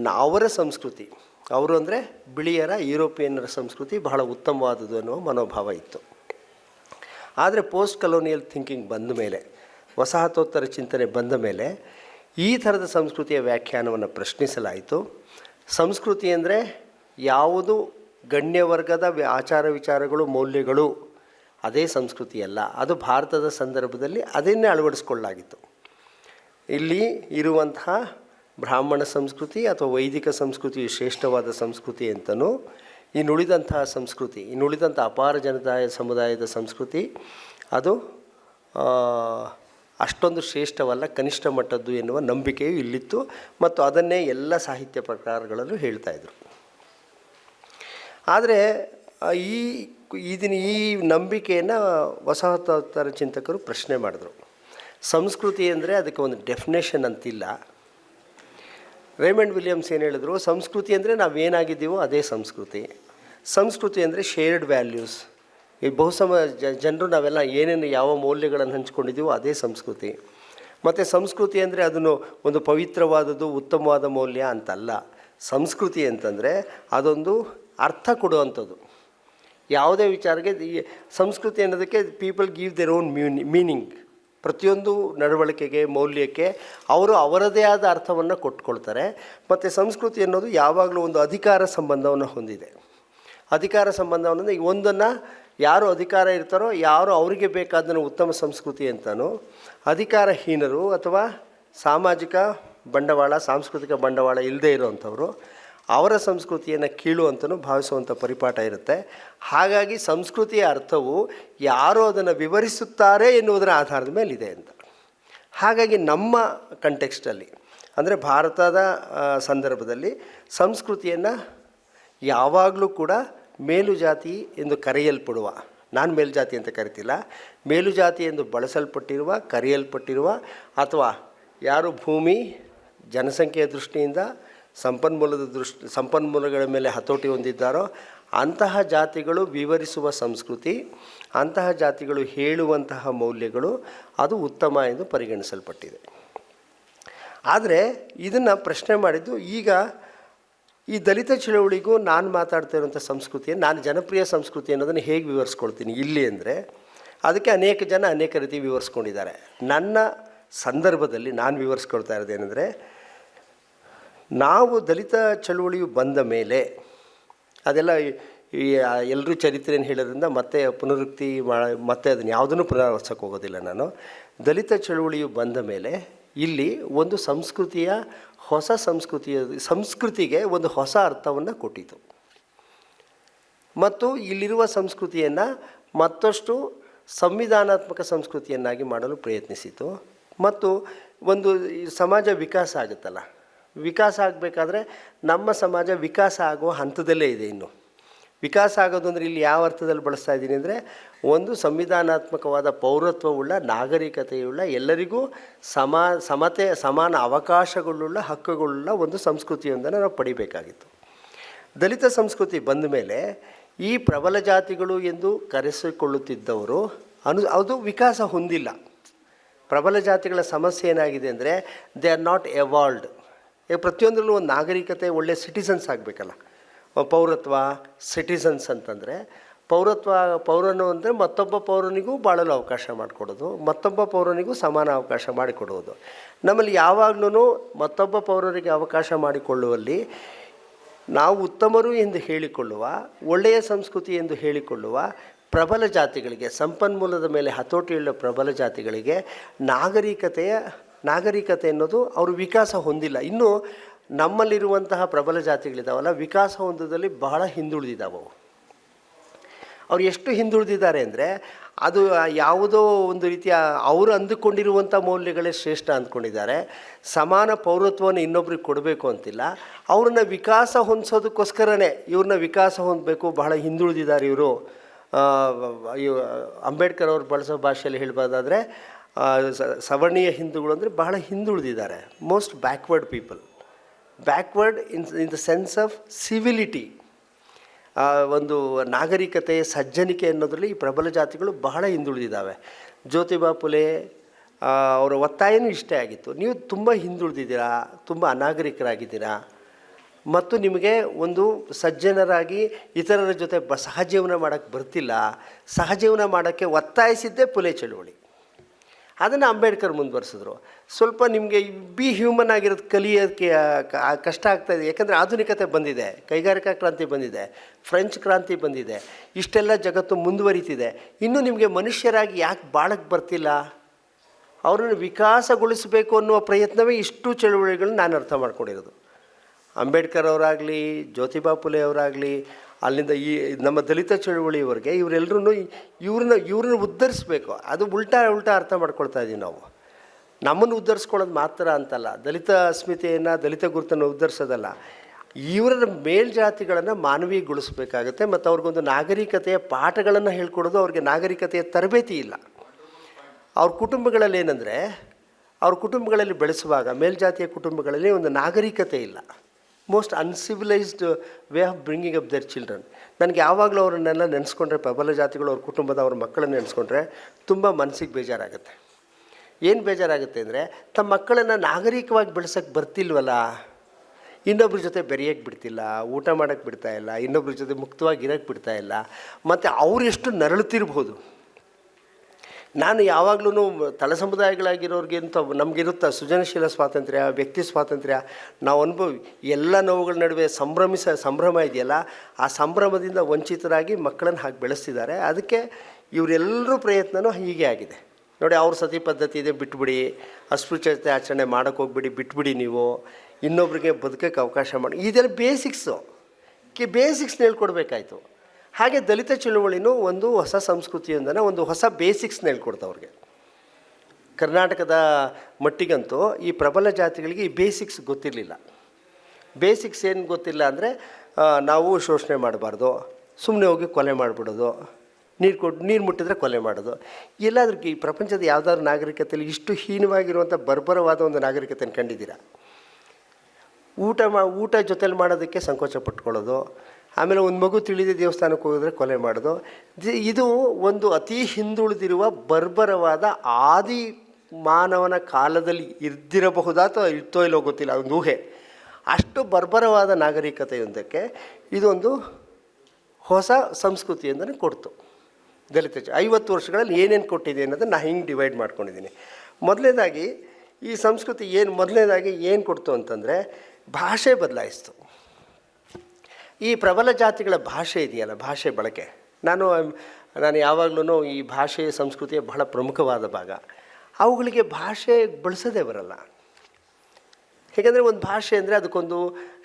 ನಾವರ ಸಂಸ್ಕೃತಿ. ಅವರು ಅಂದರೆ ಬಿಳಿಯರ ಯುರೋಪಿಯನ್ನರ ಸಂಸ್ಕೃತಿ ಬಹಳ ಉತ್ತಮವಾದದ್ದು ಅನ್ನುವ ಮನೋಭಾವ ಇತ್ತು. ಆದರೆ ಪೋಸ್ಟ್ ಕಲೋನಿಯಲ್ ಥಿಂಕಿಂಗ್ ಬಂದ ಮೇಲೆ, ವಸಾಹತೋತ್ತರ ಚಿಂತನೆ ಬಂದ ಮೇಲೆ ಈ ಥರದ ಸಂಸ್ಕೃತಿಯ ವ್ಯಾಖ್ಯಾನವನ್ನು ಪ್ರಶ್ನಿಸಲಾಯಿತು. ಸಂಸ್ಕೃತಿ ಅಂದರೆ ಯಾವುದು ಗಣ್ಯ ವರ್ಗದ ಆಚಾರ ವಿಚಾರಗಳು, ಮೌಲ್ಯಗಳು, ಅದೇ ಸಂಸ್ಕೃತಿಯಲ್ಲ ಅದು ಭಾರತದ ಸಂದರ್ಭದಲ್ಲಿ ಅದನ್ನೇ ಅಳವಡಿಸ್ಕೊಳ್ಳಲಾಗಿತ್ತು. ಇಲ್ಲಿ ಇರುವಂತಹ ಬ್ರಾಹ್ಮಣ ಸಂಸ್ಕೃತಿ ಅಥವಾ ವೈದಿಕ ಸಂಸ್ಕೃತಿ ಶ್ರೇಷ್ಠವಾದ ಸಂಸ್ಕೃತಿ ಅಂತಲೂ ಇನ್ನುಳಿದಂತಹ ಸಂಸ್ಕೃತಿ ಇನ್ನುಳಿದಂಥ ಅಪಾರ ಜನತಾಯ ಸಮುದಾಯದ ಸಂಸ್ಕೃತಿ, ಅದು ಅಷ್ಟೊಂದು ಶ್ರೇಷ್ಠವಲ್ಲ, ಕನಿಷ್ಠ ಮಟ್ಟದ್ದು ಎನ್ನುವ ನಂಬಿಕೆಯು ಇಲ್ಲಿತ್ತು ಮತ್ತು ಅದನ್ನೇ ಎಲ್ಲ ಸಾಹಿತ್ಯ ಪ್ರಕಾರಗಳಲ್ಲೂ ಹೇಳ್ತಾಯಿದ್ರು ಆದರೆ ಈ ಇದನ್ನ ಈ ನಂಬಿಕೆಯನ್ನು ವಸಾಹತೋತ್ತರ ಚಿಂತಕರು ಪ್ರಶ್ನೆ ಮಾಡಿದ್ರು. ಸಂಸ್ಕೃತಿ ಅಂದರೆ ಅದಕ್ಕೆ ಒಂದು ಡೆಫಿನೇಷನ್ ಅಂತಿಲ್ಲ. ರೇಮಂಡ್ ವಿಲಿಯಮ್ಸ್ ಏನು ಹೇಳಿದ್ರು, ಸಂಸ್ಕೃತಿ ಅಂದರೆ ನಾವೇನಾಗಿದ್ದೀವೋ ಅದೇ ಸಂಸ್ಕೃತಿ. ಸಂಸ್ಕೃತಿ ಅಂದರೆ ಶೇರ್ಡ್ ವ್ಯಾಲ್ಯೂಸ್ ಈ ಬಹುಸಮ ಜನರು ನಾವೆಲ್ಲ ಏನೇನು ಯಾವ ಮೌಲ್ಯಗಳನ್ನು ಹಂಚ್ಕೊಂಡಿದ್ದೀವೋ ಅದೇ ಸಂಸ್ಕೃತಿ. ಮತ್ತು ಸಂಸ್ಕೃತಿ ಅಂದರೆ ಅದನ್ನು ಒಂದು ಪವಿತ್ರವಾದದ್ದು, ಉತ್ತಮವಾದ ಮೌಲ್ಯ ಅಂತಲ್ಲ. ಸಂಸ್ಕೃತಿ ಅಂತಂದರೆ ಅದೊಂದು ಅರ್ಥ ಕೊಡುವಂಥದ್ದು. ಯಾವುದೇ ವಿಚಾರಕ್ಕೆ ಸಂಸ್ಕೃತಿ ಅನ್ನೋದಕ್ಕೆ people give their own mean meaning ಪ್ರತಿಯೊಂದು ನಡವಳಿಕೆಗೆ, ಮೌಲ್ಯಕ್ಕೆ ಅವರು ಅವರದೇ ಆದ ಅರ್ಥವನ್ನು ಕೊಟ್ಕೊಳ್ತಾರೆ. ಮತ್ತು ಸಂಸ್ಕೃತಿ ಅನ್ನೋದು ಯಾವಾಗಲೂ ಒಂದು ಅಧಿಕಾರ ಸಂಬಂಧವನ್ನು ಹೊಂದಿದೆ. ಅಧಿಕಾರ ಸಂಬಂಧವನ್ನು ಈಗ ಒಂದನ್ನು ಯಾರು ಅಧಿಕಾರ ಇರ್ತಾರೋ ಯಾರು ಅವರಿಗೆ ಬೇಕಾದನ್ನು ಉತ್ತಮ ಸಂಸ್ಕೃತಿ ಅಂತಲೂ ಅಧಿಕಾರಹೀನರು ಅಥವಾ ಸಾಮಾಜಿಕ ಬಂಡವಾಳ, ಸಾಂಸ್ಕೃತಿಕ ಬಂಡವಾಳ ಇಲ್ಲದೇ ಇರುವಂಥವ್ರು ಅವರ ಸಂಸ್ಕೃತಿಯನ್ನು ಕೀಳು ಅಂತಲೂ ಭಾವಿಸುವಂಥ ಪರಿಪಾಠ ಇರುತ್ತೆ. ಹಾಗಾಗಿ ಸಂಸ್ಕೃತಿಯ ಅರ್ಥವು ಯಾರು ಅದನ್ನು ವಿವರಿಸುತ್ತಾರೆ ಎನ್ನುವುದರ ಆಧಾರದ ಮೇಲೆ ಇದೆ ಅಂತ. ಹಾಗಾಗಿ ನಮ್ಮ ಕಂಟೆಕ್ಸ್ಟಲ್ಲಿ ಅಂದರೆ ಭಾರತದ ಸಂದರ್ಭದಲ್ಲಿ ಸಂಸ್ಕೃತಿಯನ್ನು ಯಾವಾಗಲೂ ಕೂಡ ಮೇಲು ಜಾತಿ ಎಂದು ಕರೆಯಲ್ಪಡುವ, ನಾನು ಮೇಲುಜಾತಿ ಅಂತ ಕರಿತಿಲ್ಲ, ಮೇಲುಜಾತಿ ಎಂದು ಬಳಸಲ್ಪಟ್ಟಿರುವ, ಕರೆಯಲ್ಪಟ್ಟಿರುವ ಅಥವಾ ಯಾರು ಭೂಮಿ, ಜನಸಂಖ್ಯೆಯ ದೃಷ್ಟಿಯಿಂದ ಸಂಪನ್ಮೂಲದ ದೃಷ್ಟಿ, ಸಂಪನ್ಮೂಲಗಳ ಮೇಲೆ ಹತೋಟಿ ಹೊಂದಿದ್ದಾರೋ ಅಂತಹ ಜಾತಿಗಳು ವಿವರಿಸುವ ಸಂಸ್ಕೃತಿ, ಅಂತಹ ಜಾತಿಗಳು ಹೇಳುವಂತಹ ಮೌಲ್ಯಗಳು ಅದು ಉತ್ತಮ ಎಂದು ಪರಿಗಣಿಸಲ್ಪಟ್ಟಿದೆ. ಆದರೆ ಇದನ್ನು ಪ್ರಶ್ನೆ ಮಾಡಿದ್ದು ಈಗ ಈ ದಲಿತ ಚಳವಳಿಗೂ ನಾನು ಮಾತಾಡ್ತಾ ಇರುವಂಥ ಸಂಸ್ಕೃತಿಯನ್ನು ನಾನು ಜನಪ್ರಿಯ ಸಂಸ್ಕೃತಿ ಅನ್ನೋದನ್ನು ಹೇಗೆ ವಿವರಿಸ್ಕೊಳ್ತೀನಿ ಇಲ್ಲಿ ಅಂದರೆ ಅದಕ್ಕೆ ಅನೇಕ ಜನ ಅನೇಕ ರೀತಿ ವಿವರಿಸ್ಕೊಂಡಿದ್ದಾರೆ. ನನ್ನ ಸಂದರ್ಭದಲ್ಲಿ ನಾನು ವಿವರಿಸ್ಕೊಳ್ತಾ ಇರೋದೇನೆಂದರೆ ನಾವು ದಲಿತ ಚಳುವಳಿಯು ಬಂದ ಮೇಲೆ ಅದೆಲ್ಲ ಎಲ್ಲರೂ ಚರಿತ್ರೆಯನ್ನು ಹೇಳೋದ್ರಿಂದ ಮತ್ತೆ ಪುನರುಕ್ತಿ ಮಾ ಮತ್ತೆ ಅದನ್ನು ಯಾವುದನ್ನು ಪುನರಾವರ್ಸಕ್ಕೆ ಹೋಗೋದಿಲ್ಲ ನಾನು. ದಲಿತ ಚಳುವಳಿಯು ಬಂದ ಮೇಲೆ ಇಲ್ಲಿ ಒಂದು ಸಂಸ್ಕೃತಿಯ ಹೊಸ ಸಂಸ್ಕೃತಿಯ, ಸಂಸ್ಕೃತಿಗೆ ಒಂದು ಹೊಸ ಅರ್ಥವನ್ನು ಕೊಟ್ಟಿತು. ಮತ್ತು ಇಲ್ಲಿರುವ ಸಂಸ್ಕೃತಿಯನ್ನು ಮತ್ತಷ್ಟು ಸಂವಿಧಾನಾತ್ಮಕ ಸಂಸ್ಕೃತಿಯನ್ನಾಗಿ ಮಾಡಲು ಪ್ರಯತ್ನಿಸಿತು. ಮತ್ತು ಒಂದು ಸಮಾಜ ವಿಕಾಸ ಆಗುತ್ತಲ್ಲ ವಿಕಾಸ ಆಗಬೇಕಾದ್ರೆ ನಮ್ಮ ಸಮಾಜ ವಿಕಾಸ ಆಗುವ ಹಂತದಲ್ಲೇ ಇದೆ ಇನ್ನು. ವಿಕಾಸ ಆಗೋದು ಅಂದರೆ ಇಲ್ಲಿ ಯಾವ ಅರ್ಥದಲ್ಲಿ ಬಳಸ್ತಾ ಇದ್ದೀನಿ ಅಂದರೆ ಒಂದು ಸಂವಿಧಾನಾತ್ಮಕವಾದ ಪೌರತ್ವವುಳ್ಳ, ನಾಗರಿಕತೆಯುಳ್ಳ, ಎಲ್ಲರಿಗೂ ಸಮಾ, ಸಮತೆ, ಸಮಾನ ಅವಕಾಶಗಳುಳ್ಳ, ಹಕ್ಕುಗಳುಳ್ಳ ಒಂದು ಸಂಸ್ಕೃತಿಯೊಂದನ್ನು ನಾವು ಪಡಿಬೇಕಾಗಿತ್ತು. ದಲಿತ ಸಂಸ್ಕೃತಿ ಬಂದ ಮೇಲೆ ಈ ಪ್ರಬಲ ಜಾತಿಗಳು ಎಂದು ಕರೆಸಿಕೊಳ್ಳುತ್ತಿದ್ದವರು ಅನು, ಅದು ವಿಕಾಸ ಹೊಂದಿಲ್ಲ. ಪ್ರಬಲ ಜಾತಿಗಳ ಸಮಸ್ಯೆ ಏನಾಗಿದೆ ಅಂದರೆ ದೇ ಆರ್ ನಾಟ್ ಎವಾಲ್ವ್ಡ್ ಪ್ರತಿಯೊಂದರಲ್ಲೂ ಒಂದು ನಾಗರಿಕತೆ, ಒಳ್ಳೆ ಸಿಟಿಸನ್ಸ್ ಆಗಬೇಕಲ್ಲ. ಪೌರತ್ವ ಸಿಟಿಸನ್ಸ್ ಅಂತಂದರೆ, ಪೌರತ್ವ, ಪೌರನು ಅಂದರೆ ಮತ್ತೊಬ್ಬ ಪೌರನಿಗೂ ಬಾಳಲು ಅವಕಾಶ ಮಾಡಿಕೊಡೋದು, ಮತ್ತೊಬ್ಬ ಪೌರನಿಗೂ ಸಮಾನ ಅವಕಾಶ ಮಾಡಿಕೊಡುವುದು. ನಮ್ಮಲ್ಲಿ ಯಾವಾಗಲೂ ಮತ್ತೊಬ್ಬ ಪೌರರಿಗೆ ಅವಕಾಶ ಮಾಡಿಕೊಳ್ಳುವಲ್ಲಿ ನಾವು ಉತ್ತಮರು ಎಂದು ಹೇಳಿಕೊಳ್ಳುವ, ಒಳ್ಳೆಯ ಸಂಸ್ಕೃತಿ ಎಂದು ಹೇಳಿಕೊಳ್ಳುವ ಪ್ರಬಲ ಜಾತಿಗಳಿಗೆ, ಸಂಪನ್ಮೂಲದ ಮೇಲೆ ಹತೋಟಿಯುಳ್ಳ ಪ್ರಬಲ ಜಾತಿಗಳಿಗೆ ನಾಗರಿಕತೆಯ ನಾಗರಿಕತೆ ಅನ್ನೋದು ಅವರು ವಿಕಾಸ ಹೊಂದಿಲ್ಲ. ಇನ್ನು ನಮ್ಮಲ್ಲಿರುವಂತಹ ಪ್ರಬಲ ಜಾತಿಗಳಿದ್ದಾವಲ್ಲ ವಿಕಾಸ ಹೊಂದದಲ್ಲಿ ಬಹಳ ಹಿಂದುಳಿದಿದ್ದಾವೆ ಅವು. ಅವ್ರು ಎಷ್ಟು ಹಿಂದುಳಿದಿದ್ದಾರೆ ಅಂದರೆ, ಅದು ಯಾವುದೋ ಒಂದು ರೀತಿಯ ಅವರು ಅಂದುಕೊಂಡಿರುವಂಥ ಮೌಲ್ಯಗಳೇ ಶ್ರೇಷ್ಠ ಅಂದ್ಕೊಂಡಿದ್ದಾರೆ. ಸಮಾನ ಪೌರತ್ವವನ್ನು ಇನ್ನೊಬ್ರಿಗೆ ಕೊಡಬೇಕು ಅಂತಿಲ್ಲ. ಅವ್ರನ್ನ ವಿಕಾಸ ಹೊಂದಿಸೋದಕ್ಕೋಸ್ಕರನೇ ಇವ್ರನ್ನ ವಿಕಾಸ ಹೊಂದಬೇಕು, ಬಹಳ ಹಿಂದುಳಿದಿದ್ದಾರೆ ಇವರು. ಅಂಬೇಡ್ಕರ್ ಅವ್ರು ಬಳಸೋ ಭಾಷೆಯಲ್ಲಿ ಹೇಳ್ಬೋದಾದರೆ ಸವರ್ಣೀಯ ಹಿಂದೂಗಳು ಅಂದರೆ ಬಹಳ ಹಿಂದುಳಿದಿದ್ದಾರೆ. Most backward people backward in in the sense of civility ಒಂದು ನಾಗರಿಕತೆ, ಸಜ್ಜನಿಕೆ ಅನ್ನೋದರಲ್ಲಿ ಈ ಪ್ರಬಲ ಜಾತಿಗಳು ಬಹಳ ಹಿಂದುಳಿದಿದ್ದಾವೆ. ಜ್ಯೋತಿಬಾ ಪುಲೆ ಅವರ ಒತ್ತಾಯನೂ ಇಷ್ಟೇ ಆಗಿತ್ತು. ನೀವು ತುಂಬ ಹಿಂದುಳಿದಿದ್ದೀರಾ, ತುಂಬ ಅನಾಗರಿಕರಾಗಿದ್ದೀರಾ, ಮತ್ತು ನಿಮಗೆ ಒಂದು ಸಜ್ಜನರಾಗಿ ಇತರರ ಜೊತೆ ಬ, ಸಹಜೀವನ ಮಾಡೋಕ್ಕೆ ಬರ್ತಿಲ್ಲ. ಸಹಜೀವನ ಮಾಡೋಕ್ಕೆ ಒತ್ತಾಯಿಸಿದ್ದೇ ಪುಲೆ ಚಳುವಳಿ. ಅದನ್ನು ಅಂಬೇಡ್ಕರ್ ಮುಂದುವರಿಸಿದ್ರು. ಸ್ವಲ್ಪ ನಿಮಗೆ ಬಿ ಹ್ಯೂಮನ್ ಆಗಿರೋದು ಕಲಿಯೋಕ್ಕೆ ಆ, ಕ- ಆ, ಕಷ್ಟ ಆಗ್ತಾಯಿದೆ ಯಾಕಂದರೆ ಆಧುನಿಕತೆ ಬಂದಿದೆ ಕೈಗಾರಿಕಾ ಕ್ರಾಂತಿ ಬಂದಿದೆ ಫ್ರೆಂಚ್ ಕ್ರಾಂತಿ ಬಂದಿದೆ ಇಷ್ಟೆಲ್ಲ ಜಗತ್ತು ಮುಂದುವರಿತಿದೆ. ಇನ್ನೂ ನಿಮಗೆ ಮನುಷ್ಯರಾಗಿ ಯಾಕೆ ಬಾಳಕ್ಕೆ ಬರ್ತಿಲ್ಲ? ಅವರನ್ನು ವಿಕಾಸಗೊಳಿಸಬೇಕು ಅನ್ನುವ ಪ್ರಯತ್ನವೇ ಇಷ್ಟು ಚಳುವಳಿಗಳನ್ನ ನಾನು ಅರ್ಥ ಮಾಡ್ಕೊಂಡಿರೋದು. ಅಂಬೇಡ್ಕರ್ ಅವರಾಗಲಿ ಜ್ಯೋತಿಬಾ ಫುಲೆ ಅವರಾಗಲಿ ಅಲ್ಲಿಂದ ಈ ನಮ್ಮ ದಲಿತ ಚಳುವಳಿಯವರೆಗೆ ಇವರೆಲ್ಲರೂ ಇವ್ರನ್ನ ಇವ್ರನ್ನ ಉದ್ಧರಿಸ್ಬೇಕು. ಅದು ಉಲ್ಟಾ ಉಲ್ಟಾ ಅರ್ಥ ಮಾಡ್ಕೊಳ್ತಾ ಇದ್ದೀವಿ ನಾವು. ನಮ್ಮನ್ನು ಉದ್ಧರಿಸ್ಕೊಳ್ಳೋದು ಮಾತ್ರ ಅಂತಲ್ಲ. ದಲಿತ ಅಸ್ಮಿತೆಯನ್ನು ದಲಿತ ಗುರುತನ್ನು ಉದ್ಧರಿಸೋದಲ್ಲ. ಇವರ ಮೇಲ್ಜಾತಿಗಳನ್ನು ಮಾನವೀಯಗೊಳಿಸಬೇಕಾಗತ್ತೆ ಮತ್ತು ಅವ್ರಿಗೊಂದು ನಾಗರಿಕತೆಯ ಪಾಠಗಳನ್ನು ಹೇಳ್ಕೊಡೋದು ಅವ್ರಿಗೆ ನಾಗರಿಕತೆಯ ತರಬೇತಿ ಇಲ್ಲ. ಅವ್ರ ಕುಟುಂಬಗಳಲ್ಲಿ ಏನಂದರೆ ಅವ್ರ ಕುಟುಂಬಗಳಲ್ಲಿ ಬೆಳೆಸುವಾಗ, ಮೇಲ್ಜಾತಿಯ ಕುಟುಂಬಗಳಲ್ಲಿ ಒಂದು ನಾಗರಿಕತೆ ಇಲ್ಲ. Most uncivilised way of bringing up their children ನನಗೆ ಯಾವಾಗಲೂ ಅವರನ್ನೆಲ್ಲ ನೆನೆಸ್ಕೊಂಡ್ರೆ, ಪ್ರಬಲ ಜಾತಿಗಳು ಅವ್ರ ಕುಟುಂಬದ ಅವ್ರ ಮಕ್ಕಳನ್ನ ನೆನೆಸ್ಕೊಂಡ್ರೆ ತುಂಬ ಮನಸ್ಸಿಗೆ ಬೇಜಾರಾಗುತ್ತೆ. ಏನು ಬೇಜಾರಾಗುತ್ತೆ ಅಂದರೆ, ತಮ್ಮ ಮಕ್ಕಳನ್ನು ನಾಗರಿಕವಾಗಿ ಬೆಳೆಸೋಕ್ಕೆ ಬರ್ತಿಲ್ವಲ್ಲ, ಇನ್ನೊಬ್ರ ಜೊತೆ ಬೆರೆಯೋಕ್ಕೆ ಬಿಡ್ತಿಲ್ಲ, ಊಟ ಮಾಡೋಕ್ಕೆ ಬಿಡ್ತಾಯಿಲ್ಲ ಇನ್ನೊಬ್ರ ಜೊತೆ ಮುಕ್ತವಾಗಿ ಇರೋಕ್ಕೆ ಬಿಡ್ತಾಯಿಲ್ಲ ಮತ್ತು ಅವರೆಷ್ಟು ನರಳುತ್ತಿರ್ಬೋದು ನಾನು ಯಾವಾಗಲೂ ತಳ ಸಮುದಾಯಗಳಾಗಿರೋರ್ಗಿಂತ ನಮಗಿರುತ್ತ ಸೃಜನಶೀಲ ಸ್ವಾತಂತ್ರ್ಯ, ವ್ಯಕ್ತಿ ಸ್ವಾತಂತ್ರ್ಯ, ನಾವು ಅನುಭವಿ, ಎಲ್ಲ ನೋವುಗಳ ನಡುವೆ ಸಂಭ್ರಮಿಸ, ಸಂಭ್ರಮ ಇದೆಯಲ್ಲ, ಆ ಸಂಭ್ರಮದಿಂದ ವಂಚಿತರಾಗಿ ಮಕ್ಕಳನ್ನು ಹಾಗೆ ಬೆಳೆಸ್ತಿದ್ದಾರೆ. ಅದಕ್ಕೆ ಇವರೆಲ್ಲರೂ ಪ್ರಯತ್ನವೂ ಹೀಗೆ ಆಗಿದೆ. ನೋಡಿ, ಅವ್ರ ಸತಿ ಪದ್ಧತಿ ಇದೆ, ಬಿಟ್ಬಿಡಿ. ಅಸ್ಪೃಶ್ಯತೆ ಆಚರಣೆ ಮಾಡೋಕ್ಕೆ ಹೋಗ್ಬಿಡಿ, ಬಿಟ್ಬಿಡಿ ನೀವು. ಇನ್ನೊಬ್ರಿಗೆ ಬದುಕೋಕ್ಕೆ ಅವಕಾಶ ಮಾಡಿ. ಇದೆಲ್ಲ ಬೇಸಿಕ್ಸು ಕಿ ಬೇಸಿಕ್ಸ್ನ ಹೇಳ್ಕೊಡ್ಬೇಕಾಯ್ತು. ಹಾಗೆ ದಲಿತ ಚಳುವಳಿನೂ ಒಂದು ಹೊಸ ಸಂಸ್ಕೃತಿಯೊಂದನ್ನು ಒಂದು ಹೊಸ ಬೇಸಿಕ್ಸ್ನ ಹೇಳ್ಕೊಡ್ತು ಅವ್ರಿಗೆ. ಕರ್ನಾಟಕದ ಮಟ್ಟಿಗಂತೂ ಈ ಪ್ರಬಲ ಜಾತಿಗಳಿಗೆ ಈ ಬೇಸಿಕ್ಸ್ ಗೊತ್ತಿರಲಿಲ್ಲ. ಬೇಸಿಕ್ಸ್ ಏನು ಗೊತ್ತಿಲ್ಲ ಅಂದರೆ ನಾವು ಶೋಷಣೆ ಮಾಡಬಾರ್ದು ಸುಮ್ಮನೆ ಹೋಗಿ ಕೊಲೆ ಮಾಡಿಬಿಡೋದು, ನೀರು ಕೊಟ್ಟು ನೀರು ಮುಟ್ಟಿದ್ರೆ ಕೊಲೆ ಮಾಡೋದು. ಎಲ್ಲಾದ್ರೂ ಈ ಪ್ರಪಂಚದ ಯಾವುದಾದ್ರು ನಾಗರಿಕತೆಯಲ್ಲಿ ಇಷ್ಟು ಹೀನವಾಗಿರುವಂಥ ಬರ್ಬರವಾದ ಒಂದು ನಾಗರಿಕತೆಯನ್ನು ಕಂಡಿದ್ದೀರಾ? ಊಟ ಮಾ, ಊಟ ಜೊತೆಲಿ ಮಾಡೋದಕ್ಕೆ ಸಂಕೋಚ ಪಟ್ಕೊಳ್ಳೋದು ಆಮೇಲೆ ಒಂದು ಮಗು ತಿಳಿದ ದೇವಸ್ಥಾನಕ್ಕೆ ಹೋಗಿದ್ರೆ ಕೊಲೆ ಮಾಡೋದು. ಇದು ಒಂದು ಅತಿ ಹಿಂದುಳಿದಿರುವ ಬರ್ಬರವಾದ ಆದಿ ಮಾನವನ ಕಾಲದಲ್ಲಿ ಇದ್ದಿರಬಹುದಾ ಅಥವಾ ಇರ್ತೋ ಇಲ್ಲೋ ಗೊತ್ತಿಲ್ಲ ಒಂದು ಊಹೆ. ಅಷ್ಟು ಬರ್ಬರವಾದ ನಾಗರಿಕತೆಯೊಂದಕ್ಕೆ ಇದೊಂದು ಹೊಸ ಸಂಸ್ಕೃತಿಯಿಂದನೇ ಕೊಡ್ತು. ದಲಿತ ಐವತ್ತು ವರ್ಷಗಳಲ್ಲಿ ಏನೇನು ಕೊಟ್ಟಿದೆ ಅನ್ನೋದನ್ನು ನಾನು ಹಿಂಗೆ ಡಿವೈಡ್ ಮಾಡ್ಕೊಂಡಿದ್ದೀನಿ. ಮೊದಲನೇದಾಗಿ ಈ ಸಂಸ್ಕೃತಿ ಏನು ಮೊದಲನೇದಾಗಿ ಏನು ಕೊಡ್ತು ಅಂತಂದರೆ ಭಾಷೆ ಬದಲಾಯಿಸ್ತು. ಈ ಪ್ರಬಲ ಜಾತಿಗಳ ಭಾಷೆ ಇದೆಯಲ್ಲ, ಭಾಷೆ ಬಳಕೆ. ನಾನು ನಾನು ಯಾವಾಗಲೂ ಈ ಭಾಷೆ ಸಂಸ್ಕೃತಿಯ ಬಹಳ ಪ್ರಮುಖವಾದ ಭಾಗ. ಅವುಗಳಿಗೆ ಭಾಷೆ ಬಳಸೋದೇ ಬರಲ್ಲ. ಹೇಗೆಂದರೆ ಒಂದು ಭಾಷೆ ಅಂದರೆ ಅದಕ್ಕೊಂದು